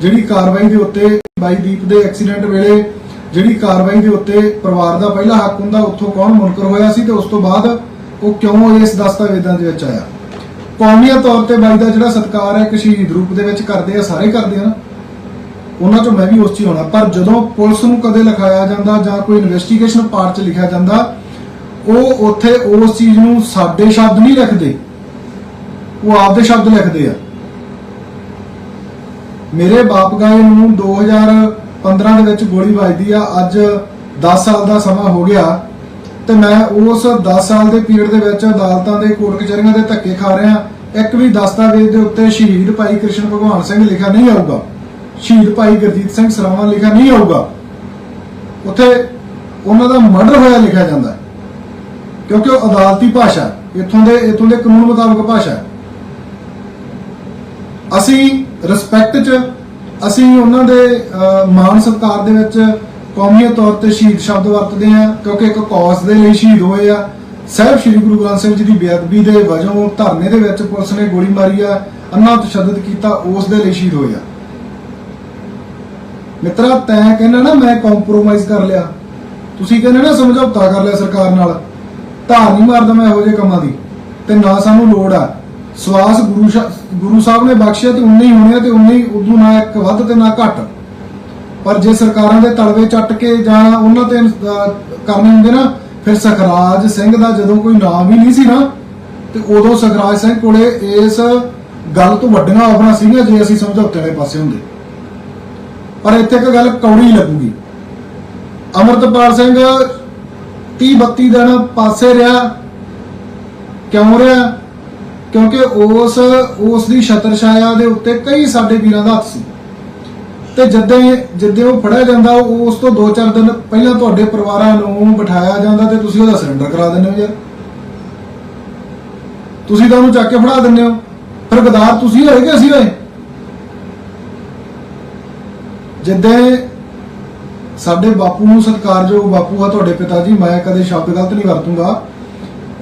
ਜਿਹੜੀ ਕਾਰਵਾਈ ਦੇ ਉੱਤੇ ਬਾਈ ਦੀਪ ਦੇ ਐਕਸੀਡੈਂਟ ਵੇਲੇ ਜਿਹੜੀ ਕਾਰਵਾਈ ਦੇ ਉੱਤੇ ਪਰਿਵਾਰ ਦਾ ਪਹਿਲਾ ਹੱਕ ਹੁੰਦਾ, ਉੱਥੋਂ ਕੌਣ ਮੁਨਕਰ ਹੋਇਆ ਸੀ ਤੇ ਉਸ ਤੋਂ ਬਾਅਦ ਉਹ ਕਿਉਂ ਇਸ ਦਸਤਾਵੇਜ਼ਾਂ ਦੇ ਵਿੱਚ ਆਇਆ? ਕੌਮੀਆ ਤੌਰ ਤੇ ਬਾਈ ਦਾ ਜਿਹੜਾ ਸਤਿਕਾਰ ਹੈ, ਇੱਕ ਸ਼ਹੀਦ ਰੂਪ ਦੇ ਵਿੱਚ ਕਰਦੇ ਆ, ਸਾਰੇ ਕਰਦੇ ਆ ਨਾ। ਉਹਨਾਂ ਚੋਂ ਮੈਂ ਵੀ ਉਸ 'ਚ ਹੋਣਾ। ਪਰ ਜਦੋਂ ਪੁਲਿਸ ਨੂੰ ਕਦੇ ਲਿਖਾਇਆ ਜਾਂਦਾ ਜਾਂ ਕੋਈ ਇਨਵੈਸਟੀਗੇਸ਼ਨ ਪਾਰਟ 'ਚ ਲਿਖਿਆ ਜਾਂਦਾ, ਉਹ ਉੱਥੇ ਉਸ ਚੀਜ਼ ਨੂੰ ਸਾਡੇ ਸ਼ਬਦ ਨਹੀਂ ਲਿਖਦੇ ਉਹ ਆਪਦੇ ਸ਼ਬਦ ਲਿਖਦੇ ਆ। ਮੇਰੇ ਬਾਪ ਗਾਏ ਨੂੰ 2015 ਦੇ ਵਿੱਚ ਗੋਲੀ ਵੱਜਦੀ ਆ, ਅੱਜ 10 ਸਾਲ ਦਾ ਸਮਾਂ ਹੋ ਗਿਆ ਤੇ ਮੈਂ ਉਸ 10 ਸਾਲ ਦੇ ਪੀਰੀਅਡ ਦੇ ਵਿੱਚ ਅਦਾਲਤਾਂ ਦੇ ਕੋਰਟ ਕਚਹਿਰੀਆਂ ਦੇ ਧੱਕੇ ਖਾ ਰਿਹਾ ਇੱਕ ਵੀ ਦਸਤਾਵੇਜ਼ ਦੇ ਉੱਤੇ ਸ਼ਹੀਦ ਭਾਈ ਕ੍ਰਿਸ਼ਨ ਭਗਵਾਨ ਸਿੰਘ ਲਿਖਿਆ ਨਹੀਂ ਆਊਗਾ। ਸ਼ਹੀਦ ਭਾਈ ਗੁਰਜੀਤ ਸਿੰਘ ਸਰਾਵਾਂ ਲਿਖਿਆ ਨਹੀਂ ਆਊਗਾ। ਉੱਥੇ ਉਹਨਾਂ ਦਾ ਮਰਡਰ ਹੋਇਆ ਲਿਖਿਆ ਜਾਂਦਾ ਹੈ। ਕਿਉਂਕਿ ਉਹ ਅਦਾਲਤੀ ਭਾਸ਼ਾ ਇਥੋਂ ਦੇ ਇਥੋਂ ਦੇ ਕਾਨੂੰਨ ਮੁਤਾਬਕ ਭਾਸ਼ਾ ਅਸੀਂ ਰਿਸਪੈਕਟ ਚ ਅਸੀਂ ਉਹਨਾਂ ਦੇ ਅਹ, ਮਾਣ ਦੇ ਵਿੱਚ ਕੌਮੀਅਤ ਤੌਰ ਤੇ ਸ਼ਹੀਦ ਸ਼ਬਦ ਵਰਤਦੇ ਹਾਂ ਕਿਉਂਕਿ ਇੱਕ ਕੌਸ ਦੇ ਲਈ ਸ਼ਹੀਦ ਹੋਏ ਆ। ਸਾਹਿਬ ਸ੍ਰੀ ਗੁਰੂ ਗ੍ਰੰਥ ਸਾਹਿਬ ਜੀ ਦੀ ਬੇਅਦਬੀ ਦੇ ਵਜੋਂ ਧਰਨੇ ਦੇ ਵਿੱਚ ਪੁਲਿਸ ਨੇ ਗੋਲੀ ਮਾਰੀ ਆ ਅੰਨਾ ਤਸ਼ੱਦਦ ਕੀਤਾ ਉਸ ਦੇ ਲਈ ਸ਼ਹੀਦ ਹੋਇਆ ਆ। ਮਿੱਤਰਾ ਤੈਂ ਕਹਿੰਦਾ ਨਾ ਮੈਂ ਕੰਪਰੋਮਾਈਜ਼ ਕਰ ਲਿਆ। ਤੁਸੀਂ ਕਹਿੰਦੇ ਨਾ ਸਮਝੌਤਾ ਕਰ ਲਿਆ ਸਰਕਾਰ ਨਾਲ। ਧਾਰ ਨਹੀਂ ਮਾਰਦਾ ਮੈਂ ਇਹੋ ਜਿਹੇ ਕੰਮਾਂ ਦੀ ਤੇ ਨਾ ਸਾਨੂੰ ਲੋੜ ਆ। ਸਵਾਸ ਗੁਰੂ ਗੁਰੂ ਸਾਹਿਬ ਨੇ ਬਖਸ਼ਿਆ ਤੇ ਉਨੇ ਹੀ ਹੋਣੇ ਤੇ ਉਨੇ ਹੀ ਉਦੋਂ ਨਾ ਇੱਕ ਵੱਧ ਤੇ ਨਾ ਘੱਟ। ਪਰ ਜੇ ਸਰਕਾਰਾਂ ਦੇ ਤਲਵੇ ਚੱਟ ਕੇ ਜਾਂ ਉਹਨਾਂ ਤੇ ਕਰਨੇ ਹੁੰਦੇ ਨਾ, ਫਿਰ ਸਖਰਾਜ ਸਿੰਘ ਦਾ ਜਦੋਂ ਕੋਈ ਨਾਮ ਹੀ ਨਹੀਂ ਸੀ ਨਾ, ਤੇ ਉਦੋਂ ਸਖਰਾਜ ਸਿੰਘ ਕੋਲੇ ਇਸ ਗੱਲ ਤੋਂ ਵੱਡੀਆਂ ਆਫਰਾਂ ਸੀਗੀਆਂ ਜੇ ਅਸੀਂ ਸਮਝੌਤੇ ਵਾਲੇ ਪਾਸੇ ਹੁੰਦੇ। ਪਰ ਇੱਥੇ ਇੱਕ ਗੱਲ ਕੌੜੀ ਲੱਗੂਗੀ। ਅਮਰਤਪਾਲ ਸਿੰਘ 30 32 ਦਿਨ ਪਾਸੇ ਰਿਹਾ, ਕਿਉਂ ਰਿਹਾ? ਕਿਉਂਕਿ ਉਸ ਉਸ ਦੀ ਛਤਰ ਛਾਇਆ ਦੇ ਉੱਤੇ ਕਈ ਸਾਡੇ ਵੀਰਾਂ ਦਾ ਹੱਥ ਸੀ। ਤੇ ਜਦੋਂ ਜਿੱਦੇ ਉਹ ਫੜਿਆ ਜਾਂਦਾ, ਉਹ ਉਸ ਤੋਂ 2-4 ਦਿਨ ਪਹਿਲਾਂ ਤੁਹਾਡੇ ਪਰਿਵਾਰਾਂ ਨੂੰ ਬਿਠਾਇਆ ਜਾਂਦਾ ਤੇ ਤੁਸੀਂ ਉਹਦਾ ਸਰੈਂਡਰ ਕਰਾ ਦਿੰਦੇ ਹੋ ਯਾਰ। ਤੁਸੀਂ ਤਾਂ ਉਹਨੂੰ ਚੱਕ ਕੇ ਫੜਾ ਦਿੰਦੇ ਹੋ। ਫਿਰ ਗਦਾਰ ਤੁਸੀਂ ਹੋਏ ਕਿ ਅਸੀਂ ਹੋਏ ਜਿੱਦੇ ਸਾਡੇ ਬਾਪੂ ਨੂੰ ਸਤਿਕਾਰਯੋਗ ਬਾਪੂ ਆ ਤੁਹਾਡੇ ਪਿਤਾ ਜੀ, ਮੈਂ ਕਦੇ ਸ਼ਬਦ ਗਲਤ ਨਹੀਂ ਵਰਤੂੰਗਾ।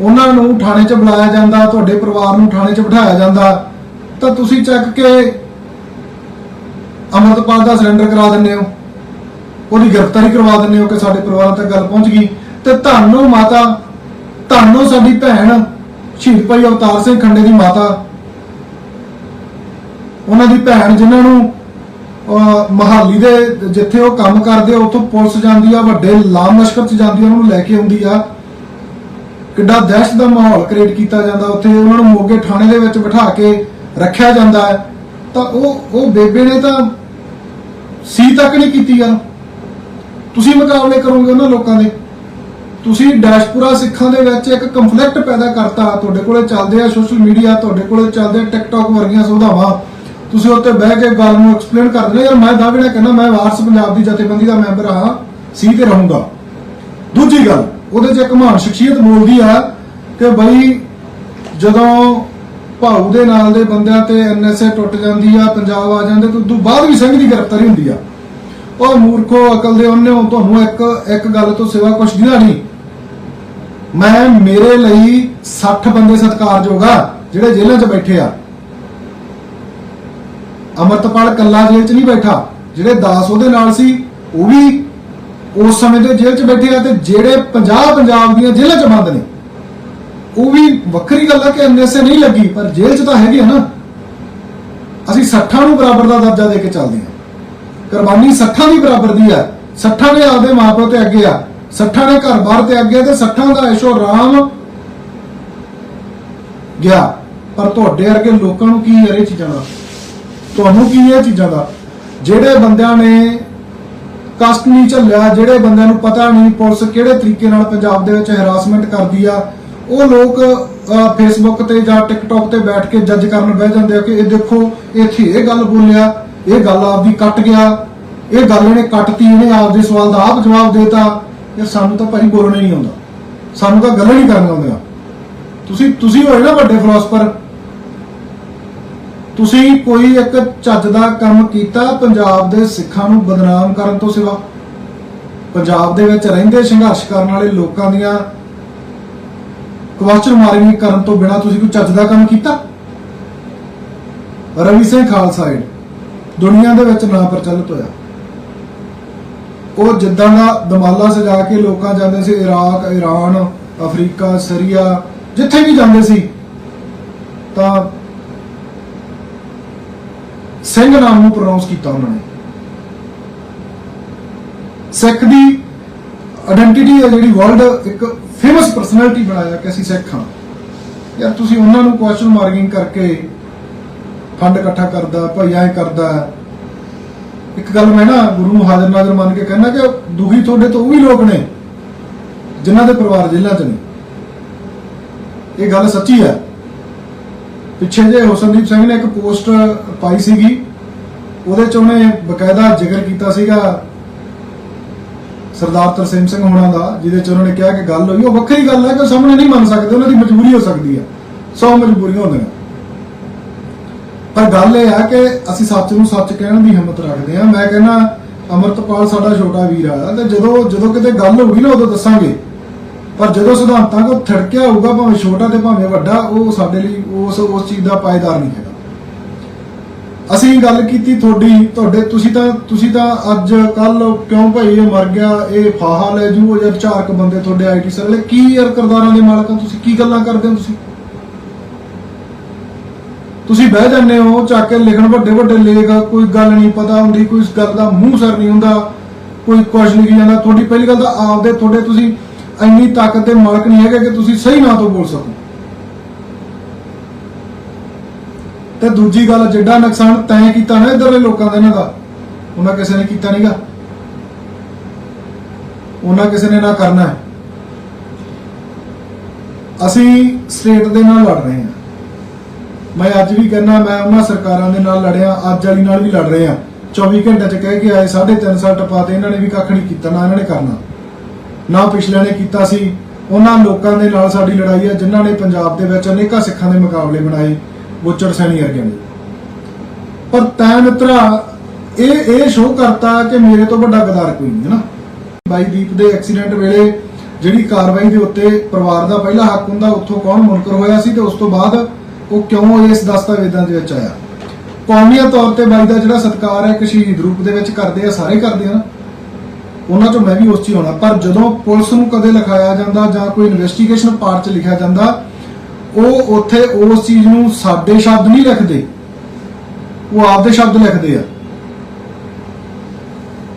ਉਹਨਾਂ ਨੂੰ ਥਾਣੇ 'ਚ ਬੁਲਾਇਆ ਜਾਂਦਾ ਤੁਹਾਡੇ ਪਰਿਵਾਰ ਨੂੰ ਥਾਣੇ 'ਚ ਬਿਠਾਇਆ ਜਾਂਦਾ ਤਾਂ ਤੁਸੀਂ ਚੱਕ ਕੇ ਅਮਰਤਪਾਲ ਦਾ ਸਰੈਂਡਰ ਕਰਾ ਦਿੰਦੇ ਹੋ। ਉਹਦੀ ਗ੍ਰਿਫਤਾਰੀ ਕਰਵਾ ਦਿੰਦੇ ਹੋ ਕਿ ਸਾਡੇ ਪਰਿਵਾਰ ਤੱਕ ਗੱਲ ਪਹੁੰਚ ਗਈ। ਤੇ ਤੁਹਾਨੂੰ ਮਾਤਾ ਤੁਹਾਨੂੰ ਸਾਡੀ ਭੈਣ ਸ਼ਹੀਦ ਭਾਈ ਅਵਤਾਰ ਸਿੰਘ ਖੰਡੇ ਦੀ ਮਾਤਾ ਉਹਨਾਂ ਦੀ ਭੈਣ ਜਿਨ੍ਹਾਂ ਨੂੰ ਅਹ, ਮਹਾਲੀ ਦੇ ਜਿੱਥੇ ਉਹ ਕੰਮ ਕਰਦੇ ਆ ਉੱਥੋਂ ਪੁਲਿਸ ਜਾਂਦੀ ਆ ਵੱਡੇ ਲਾਮ ਲਸ਼ਕਰ ਚ ਜਾਂਦੀ ਆ ਉਹਨਾਂ ਨੂੰ ਲੈ ਕੇ ਆਉਂਦੀ ਆ। ਕਿੱਡਾ ਦਹਿਸ਼ਤ ਦਾ ਮਾਹੌਲ ਕ੍ਰੀਏਟ ਕੀਤਾ ਜਾਂਦਾ ਉੱਥੇ ਉਹਨਾਂ ਨੂੰ ਮੋਗੇ ਥਾਣੇ ਦੇ ਵਿੱਚ ਬਿਠਾ ਕੇ ਰੱਖਿਆ ਜਾਂਦਾ ਹੈ। ਤਾਂ ਉਹ ਉਹ ਬੇਬੇ ਨੇ ਤਾਂ ਸੀ ਤੱਕ ਨਹੀਂ ਕੀਤੀ ਗੱਲ। ਤੁਸੀਂ ਮੁਕਾਬਲੇ ਕਰੋਗੇ ਉਹਨਾਂ ਲੋਕਾਂ ਦੇ। ਤੁਸੀਂ ਡੈਸ਼ਪੁਰਾ ਸਿੱਖਾਂ ਦੇ ਵਿੱਚ ਇੱਕ ਕੰਫਲਿਕਟ ਪੈਦਾ ਕਰਤਾ। ਤੁਹਾਡੇ ਕੋਲੇ ਚੱਲਦੇ ਆ ਸੋਸ਼ਲ ਮੀਡੀਆ ਤੁਹਾਡੇ ਕੋਲੇ ਚੱਲਦੇ ਆ ਟਿਕਟੌਕ ਵਰਗੀਆਂ ਸੁਵਿਧਾਵਾਂ। ਤੁਸੀਂ ਉੱਤੇ ਬਹਿ ਕੇ ਗੱਲ ਨੂੰ ਐਕਸਪਲੇਨ ਕਰ ਦਿੰਦੇ ਯਾਰ ਮੈਂ ਦਾਅਵੇ ਨਾਲ ਕਹਿੰਦਾ, ਮੈਂ ਵਾਰਸ ਪੰਜਾਬ ਦੀ ਜਥੇਬੰਦੀ ਦਾ ਮੈਂਬਰ ਹਾਂ, ਸੀ ਤੇ ਰਹੂੰਗਾ। ਦੂਜੀ ਗੱਲ ਉਹਦੇ 'ਚ ਇੱਕ ਮਹਾਨ ਸ਼ਖਸੀਅਤ ਬੋਲਦੀ ਆ ਕਿ ਬਈ ਜਦੋਂ ਭਾਊ ਦੇ ਨਾਲ ਦੇ ਬੰਦਿਆਂ ਤੇ ਐਨਐਸਏ ਟੁੱਟ ਜਾਂਦੀ ਆ, ਪੰਜਾਬ ਆ ਜਾਂਦੇ, ਤੇ ਉਦੋਂ ਬਾਅਦ ਵੀ ਸਿੰਘ ਦੀ ਗ੍ਰਿਫਤਾਰੀ ਹੁੰਦੀ ਆ। ਉਹ ਮੂਰਖੋ ਅਕਲ ਦੇ ਉਹਨੇ ਤੁਹਾਨੂੰ ਇੱਕ ਇੱਕ ਗੱਲ ਤੋਂ ਸਿਵਾ ਕੁਝ ਦਿਨਾ ਨਹੀਂ। ਮੈਂ, ਮੇਰੇ ਲਈ 60 ਬੰਦੇ ਸਤਿਕਾਰਯੋਗ ਆ, ਜਿਹੜੇ ਜੇਲ੍ਹਾਂ 'ਚ ਬੈਠੇ ਆ। ਅਮਰਤਪਾਲ ਕੱਲਾ ਜੇਲ੍ਹ 'ਚ ਨਹੀਂ ਬੈਠਾ, ਜਿਹੜੇ 10 ਉਹਦੇ ਨਾਲ ਸੀ, ਉਹ ਵੀ ਉਸ ਸਮੇਂ ਦੇ ਜੇਲ੍ਹ 'ਚ ਬੈਠੇ ਆ ਤੇ ਜਿਹੜੇ 50 ਪੰਜਾਬ ਦੀਆਂ ਜੇਲ੍ਹਾਂ 'ਚ ਬੰਦ ਨੇ, ਉਹ ਵੀ ਵੱਖਰੀ ਗੱਲ ਆ ਕਿ ਐਨਐਸਏ ਨਹੀਂ ਲੱਗੀ, ਪਰ ਜੇਲ੍ਹ 'ਚ ਤਾਂ ਹੈਗੇ ਆ ਨਾ। ਅਸੀਂ 60 ਨੂੰ ਬਰਾਬਰ ਦਾ ਦਰਜਾ ਦੇ ਕੇ ਚੱਲਦੇ ਹਾਂ। ਕੁਰਬਾਨੀ 60 ਦੀ ਬਰਾਬਰ ਦੀ ਆ। 60 ਨੇ ਆਪਦੇ ਮਾਪਿਓ ਤੇ ਅੱਗੇ ਆ। 60 ਨੇ ਘਰ-ਬਾਰ ਤੇ ਅੱਗੇ ਤੇ 60 ਦਾ ਐਸ਼ੋ ਰਾਮ ਗਿਆ। ਪਰ ਤੁਹਾਡੇ ਵਰਗੇ ਲੋਕਾਂ ਨੂੰ ਕੀ ਯਾਰ ਇਹ ਚੀਜ਼ਾਂ ਦਾ? ਤੁਹਾਨੂੰ ਕੀ ਇਹ ਚੀਜ਼ਾਂ ਦਾ? ਜਿਹੜੇ ਬੰਦਿਆਂ ਨੇ ਕਸ਼ਟ ਨਹੀਂ ਝੱਲਿਆ, ਜਿਹੜੇ ਬੰਦਿਆਂ ਨੂੰ ਪਤਾ ਨਹੀਂ ਪੁਲਿਸ ਕਿਹੜੇ ਤਰੀਕੇ ਨਾਲ ਪੰਜਾਬ ਦੇ ਵਿੱਚ ਹਰਾਸਮੈਂਟ ਕਰਦੀ ਆ, ਉਹ ਲੋਕ ਫੇਸਬੁੱਕ ਤੇ ਜਾਂ ਟਿਕਟੌਕ ਤੇ ਬੈਠ ਕੇ ਜੱਜ ਕਰਨ ਬਹਿ ਜਾਂਦੇ ਆ ਕਿ ਇਹ ਦੇਖੋ, ਇੱਥੇ ਇਹ ਗੱਲ ਬੋਲਿਆ, ਇਹ ਗੱਲ ਆਪਦੀ ਕੱਟ ਗਿਆ, ਇਹ ਗੱਲ ਇਹਨੇ ਕੱਟਤੀ, ਇਹਨੇ ਆਪਦੇ ਸਵਾਲ ਦਾ ਆਪ ਜਵਾਬ ਦੇਤਾ। ਇਹ ਸਾਨੂੰ ਤਾਂ ਭਾਈ ਬੋਲਣਾ ਹੀ ਨਹੀਂ ਆਉਂਦਾ। ਸਾਨੂੰ ਤਾਂ ਗੱਲ ਨਹੀਂ ਕਰਨੀਆਂ ਆਉਂਦਾ ਤੁਸੀਂ ਤੁਸੀਂ ਹੋਏ ਨਾ ਵੱਡੇ ਫਿਲਾਸਫਰ ਤੁਸੀਂ ਕੋਈ ਇੱਕ ਚੱਜ ਦਾ ਕੰਮ ਕੀਤਾ ਪੰਜਾਬ ਦੇ ਸਿੱਖਾਂ ਨੂੰ ਬਦਨਾਮ ਕਰਨ ਤੋਂ ਸਿਵਾ? ਪੰਜਾਬ ਦੇ ਵਿੱਚ ਰਹਿੰਦੇ ਸੰਘਰਸ਼ ਕਰਨ ਵਾਲੇ ਲੋਕਾਂ ਦੀਆਂ ਕੁਐਸਚਨ ਮਾਰਕਿੰਗ ਕਰਨ ਤੋਂ ਬਿਨਾ ਤੁਸੀਂ ਕੋਈ ਚੱਜ ਦਾ ਕੰਮ ਕੀਤਾ? ਰਵੀ ਸਿੰਘ ਖਾਲਸਾ ਏਡ ਦੁਨੀਆ ਦੇ ਵਿੱਚ ਨਾ ਪ੍ਰਚਲਿਤ ਹੋਇਆ। ਉਹ ਜਿੱਦਾਂ ਦਾ ਦਮਾਲਾ ਸਜਾ ਕੇ ਲੋਕਾਂ ਜਾਂਦੇ ਸੀ, ਇਰਾਕ ਈਰਾਨ ਅਫਰੀਕਾ, ਸੀਰੀਆ, ਜਿੱਥੇ ਵੀ ਜਾਂਦੇ ਸੀ, ਤਾਂ ਸਿੰਘ ਨਾਮ ਨੂੰ ਪ੍ਰੋਨਾਂਸ ਕੀਤਾ ਉਹਨਾਂ ਨੇ। ਸਿੱਖ ਦੀ ਆਇਡੈਂਟੀਟੀ ਹੈ ਜਿਹੜੀ ਵਰਲਡ ਇੱਕ ਫੇਮਸ ਪਰਸਨੈਲਿਟੀ ਬਣਾਇਆ ਕਿ ਅਸੀਂ ਸਿੱਖ ਹਾਂ। ਯਾਰ ਤੁਸੀਂ ਉਹਨਾਂ ਨੂੰ ਕੁਐਸਚਨ ਮਾਰਕਿੰਗ ਕਰਕੇ ਫੰਡ ਇਕੱਠਾ ਕਰਦਾ ਭਾਈ ਐਂ ਕਰਦਾ ਇੱਕ ਗੱਲ ਮੈਂ ਨਾ ਗੁਰੂ ਨੂੰ ਹਾਜ਼ਰ ਨਾਜ਼ਰ ਮੰਨ ਕੇ ਕਹਿੰਦਾ ਕਿ ਦੁਖੀ ਤੁਹਾਡੇ ਤੋਂ ਉਹ ਵੀ ਲੋਕ ਨੇ, ਜਿਨ੍ਹਾਂ ਦੇ ਪਰਿਵਾਰ ਜੇਲ੍ਹਾਂ 'ਚ ਨੇ। ਇਹ ਗੱਲ ਸੱਚੀ ਹੈ। ਪਿੱਛੇ ਜੇ ਹੁਸਨਦੀਪ ਸਿੰਘ ਨੇ ਇੱਕ ਪੋਸਟ ਪਾਈ ਸੀਗੀ, ਉਹਦੇ 'ਚ ਉਹਨੇ ਬਕਾਇਦਾ ਜ਼ਿਕਰ ਕੀਤਾ ਸੀਗਾ ਸਰਦਾਰ ਤਰਸੇਮ ਸਿੰਘ ਹੋਣਾ ਦਾ, ਜਿਹਦੇ 'ਚ ਉਹਨਾਂ ਨੇ ਕਿਹਾ ਕਿ ਗੱਲ ਹੋਈ, ਉਹ ਵੱਖਰੀ ਗੱਲ ਹੈ ਕਿ ਉਹ ਸਾਹਮਣੇ ਨਹੀਂ ਮੰਨ ਸਕਦੇ, ਉਹਨਾਂ ਦੀ ਮਜਬੂਰੀ ਹੋ ਸਕਦੀ ਹੈ, ਸੌ ਮਜਬੂਰੀਆਂ ਹੁੰਦੀਆਂ। ਪਰ ਗੱਲ ਇਹ ਆ ਕਿ ਅਸੀਂ ਸੱਚ ਨੂੰ ਸੱਚ ਕਹਿਣ ਦੀ ਹਿੰਮਤ ਰੱਖਦੇ ਹਾਂ। ਮੈਂ ਕਹਿੰਦਾ, ਅਮਰਤਪਾਲ ਸਾਡਾ ਛੋਟਾ ਵੀਰ ਆ, ਤੇ ਜਦੋਂ ਜਦੋਂ ਕਿਤੇ ਗੱਲ ਹੋਊਗੀ ਨਾ, ਉਦੋਂ ਦੱਸਾਂਗੇ। ਪਰ ਜਦੋਂ ਸਿਧਾਂਤਾਂ ਕੋ ਥੜਕਿਆ ਹੋਊਗਾ, ਭਾਵੇਂ ਛੋਟਾ ਤੇ ਭਾਵੇਂ ਵੱਡਾ, ਉਹ ਸਾਡੇ ਲਈ ਉਸ ਉਸ ਚੀਜ਼ ਦਾ ਪਾਇਦਾਰ ਨਹੀਂ ਹੈਗਾ। ਅਸੀਂ ਗੱਲ ਕੀਤੀ ਤੁਹਾਡੀ, ਤੁਹਾਡੇ, ਤੁਸੀਂ ਤਾਂ ਤੁਸੀਂ ਤਾਂ ਅੱਜ ਕੱਲ ਕਿਉਂ ਭਾਈ ਇਹ ਮਰ ਗਿਆ, ਇਹ ਫਾਹਾ ਲੈ ਜੂ, ਉਹ ਜਦ ਚਾਰਕ ਬੰਦੇ ਤੁਹਾਡੇ ਆਈਟੀ ਸਰ ਵਾਲੇ, ਕੀ ਯਾਰ ਕਰਦਾਰਾਂ ਦੇ ਮਾਲਕਾਂ ਤੁਸੀਂ? ਕੀ ਗੱਲਾਂ ਕਰਦੇ ਹੋ ਤੁਸੀਂ? ਤੁਸੀਂ ਬਹਿ ਜਾਂਦੇ ਹੋ, ਚੱਕ ਕੇ ਲਿਖਣ ਵੱਡੇ ਵੱਡੇ ਲੇਖ, ਕੋਈ ਗੱਲ ਨਹੀਂ ਪਤਾ ਹੁੰਦੀ, ਕੋਈ ਇਸ ਗੱਲ ਦਾ ਮੂੰਹ ਸਰ ਨਹੀਂ ਹੁੰਦਾ, ਕੋਈ ਕੁਝ ਲਿਖੀ ਜਾਂਦਾ। ਤੁਹਾਡੀ ਪਹਿਲੀ ਗੱਲ ਤਾਂ ਆਪਦੇ, ਤੁਹਾਡੇ ਤੁਸੀਂ ਇੰਨੀ ਤਾਕਤ ਦੇ ਮਾਲਕ ਨਹੀਂ ਹੈਗੇ ਕਿ ਤੁਸੀਂ ਸਹੀ ਨਾਂ ਤੋਂ ਬੋਲ ਸਕੋ। ਤੇ ਦੂਜੀ ਗੱਲ, ਜਿੱਡਾ ਨੁਕਸਾਨ ਤੈਂ ਕੀਤਾ ਨਾ ਇਧਰਲੇ ਲੋਕਾਂ ਦਾ, ਇਹਨਾਂ ਦਾ, ਉਹਨਾਂ ਕਿਸੇ ਨੇ ਕੀਤਾ ਨਹੀਂਗਾ ਉਹਨਾਂ ਕਿਸੇ ਨੇ ਨਾ ਕਰਨਾ ਹੈ। ਅਸੀਂ ਸਟੇਟ ਦੇ ਨਾਲ ਲੜ ਰਹੇ ਹਾਂ। ਮੈਂ ਅੱਜ ਵੀ ਕਹਿੰਦਾ, ਮੈਂ ਉਹਨਾਂ ਸਰਕਾਰਾਂ ਦੇ ਨਾਲ ਲੜਿਆ, ਅੱਜ ਵਾਲੀ ਨਾਲ ਵੀ ਲੜ ਰਹੇ ਹਾਂ। 24 ਘੰਟੇ ਚ ਕਹਿ ਕੇ ਆਏ 3.5 ਸਾਲ ਟਪਾਤੇ ਇਹਨਾਂ ਨੇ ਵੀ ਕੱਖ ਨਹੀਂ ਕੀਤਾ, ਨਾ ਇਹਨਾਂ ਨੇ ਕਰਨਾ। ਨਾ ਪਿਛਲਿਆਂ ਨੇ ਕੀਤਾ ਸੀ। ਉਹਨਾਂ ਲੋਕਾਂ ਦੇ ਨਾਲ ਸਾਡੀ ਲੜਾਈ ਹੈ ਜਿਨ੍ਹਾਂ ਨੇ ਪੰਜਾਬ ਦੇ ਵਿੱਚ ਅਨੇਕਾਂ ਸਿੱਖਾਂ ਦੇ ਮੁਕਾਬਲੇ ਬਣਾਏ ਬੁੱਚੜ ਸੈਣੀ ਵਰਗਿਆਂ ਨੇ ਪਰ ਤੈਂ ਮਿੱਤਰਾ, ਇਹ ਇਹ ਸ਼ੋਅ ਕਰਤਾ ਕਿ ਮੇਰੇ ਤੋਂ ਵੱਡਾ ਗਦਾਰ ਕੋਈ ਨਹੀਂ, ਹੈ ਨਾ? ਬਾਈ ਦੀਪ ਦੇ ਐਕਸੀਡੈਂਟ ਵੇਲੇ ਜਿਹੜੀ ਕਾਰਵਾਈ ਦੇ ਉੱਤੇ ਪਰਿਵਾਰ ਦਾ ਪਹਿਲਾ ਹੱਕ ਹੁੰਦਾ, ਉੱਥੋਂ ਕੌਣ ਮੁਨਕਰ ਹੋਇਆ ਸੀ ਤੇ ਉਸ ਤੋਂ ਬਾਅਦ ਉਹ ਕਿਉਂ ਇਸ ਦਸਤਾਵੇਜ਼ਾਂ ਦੇ ਵਿੱਚ ਆਇਆ? ਕੌਮੀਆ ਤੌਰ ਤੇ ਬਾਈ ਦਾ ਜਿਹੜਾ ਸਤਿਕਾਰ ਹੈ, ਇੱਕ ਸ਼ਹੀਦ ਰੂਪ ਦੇ ਵਿੱਚ ਕਰਦੇ ਆ, ਸਾਰੇ ਕਰਦੇ ਆ ਨਾ। ਉਹਨਾਂ ਚੋਂ ਮੈਂ ਵੀ ਉਸ 'ਚ ਹੀ ਹੋਣਾ। ਪਰ ਜਦੋਂ ਪੁਲਿਸ ਨੂੰ ਕਦੇ ਲਿਖਾਇਆ ਜਾਂਦਾ ਜਾਂ ਕੋਈ ਇਨਵੈਸਟੀਗੇਸ਼ਨ ਪਾਰਟ 'ਚ ਲਿਖਿਆ ਜਾਂਦਾ, ਉਹ ਉੱਥੇ ਉਸ ਚੀਜ਼ ਨੂੰ ਸਾਡੇ ਸ਼ਬਦ ਨਹੀਂ ਲਿਖਦੇ। ਉਹ ਆਪਦੇ ਸ਼ਬਦ ਲਿਖਦੇ ਆ।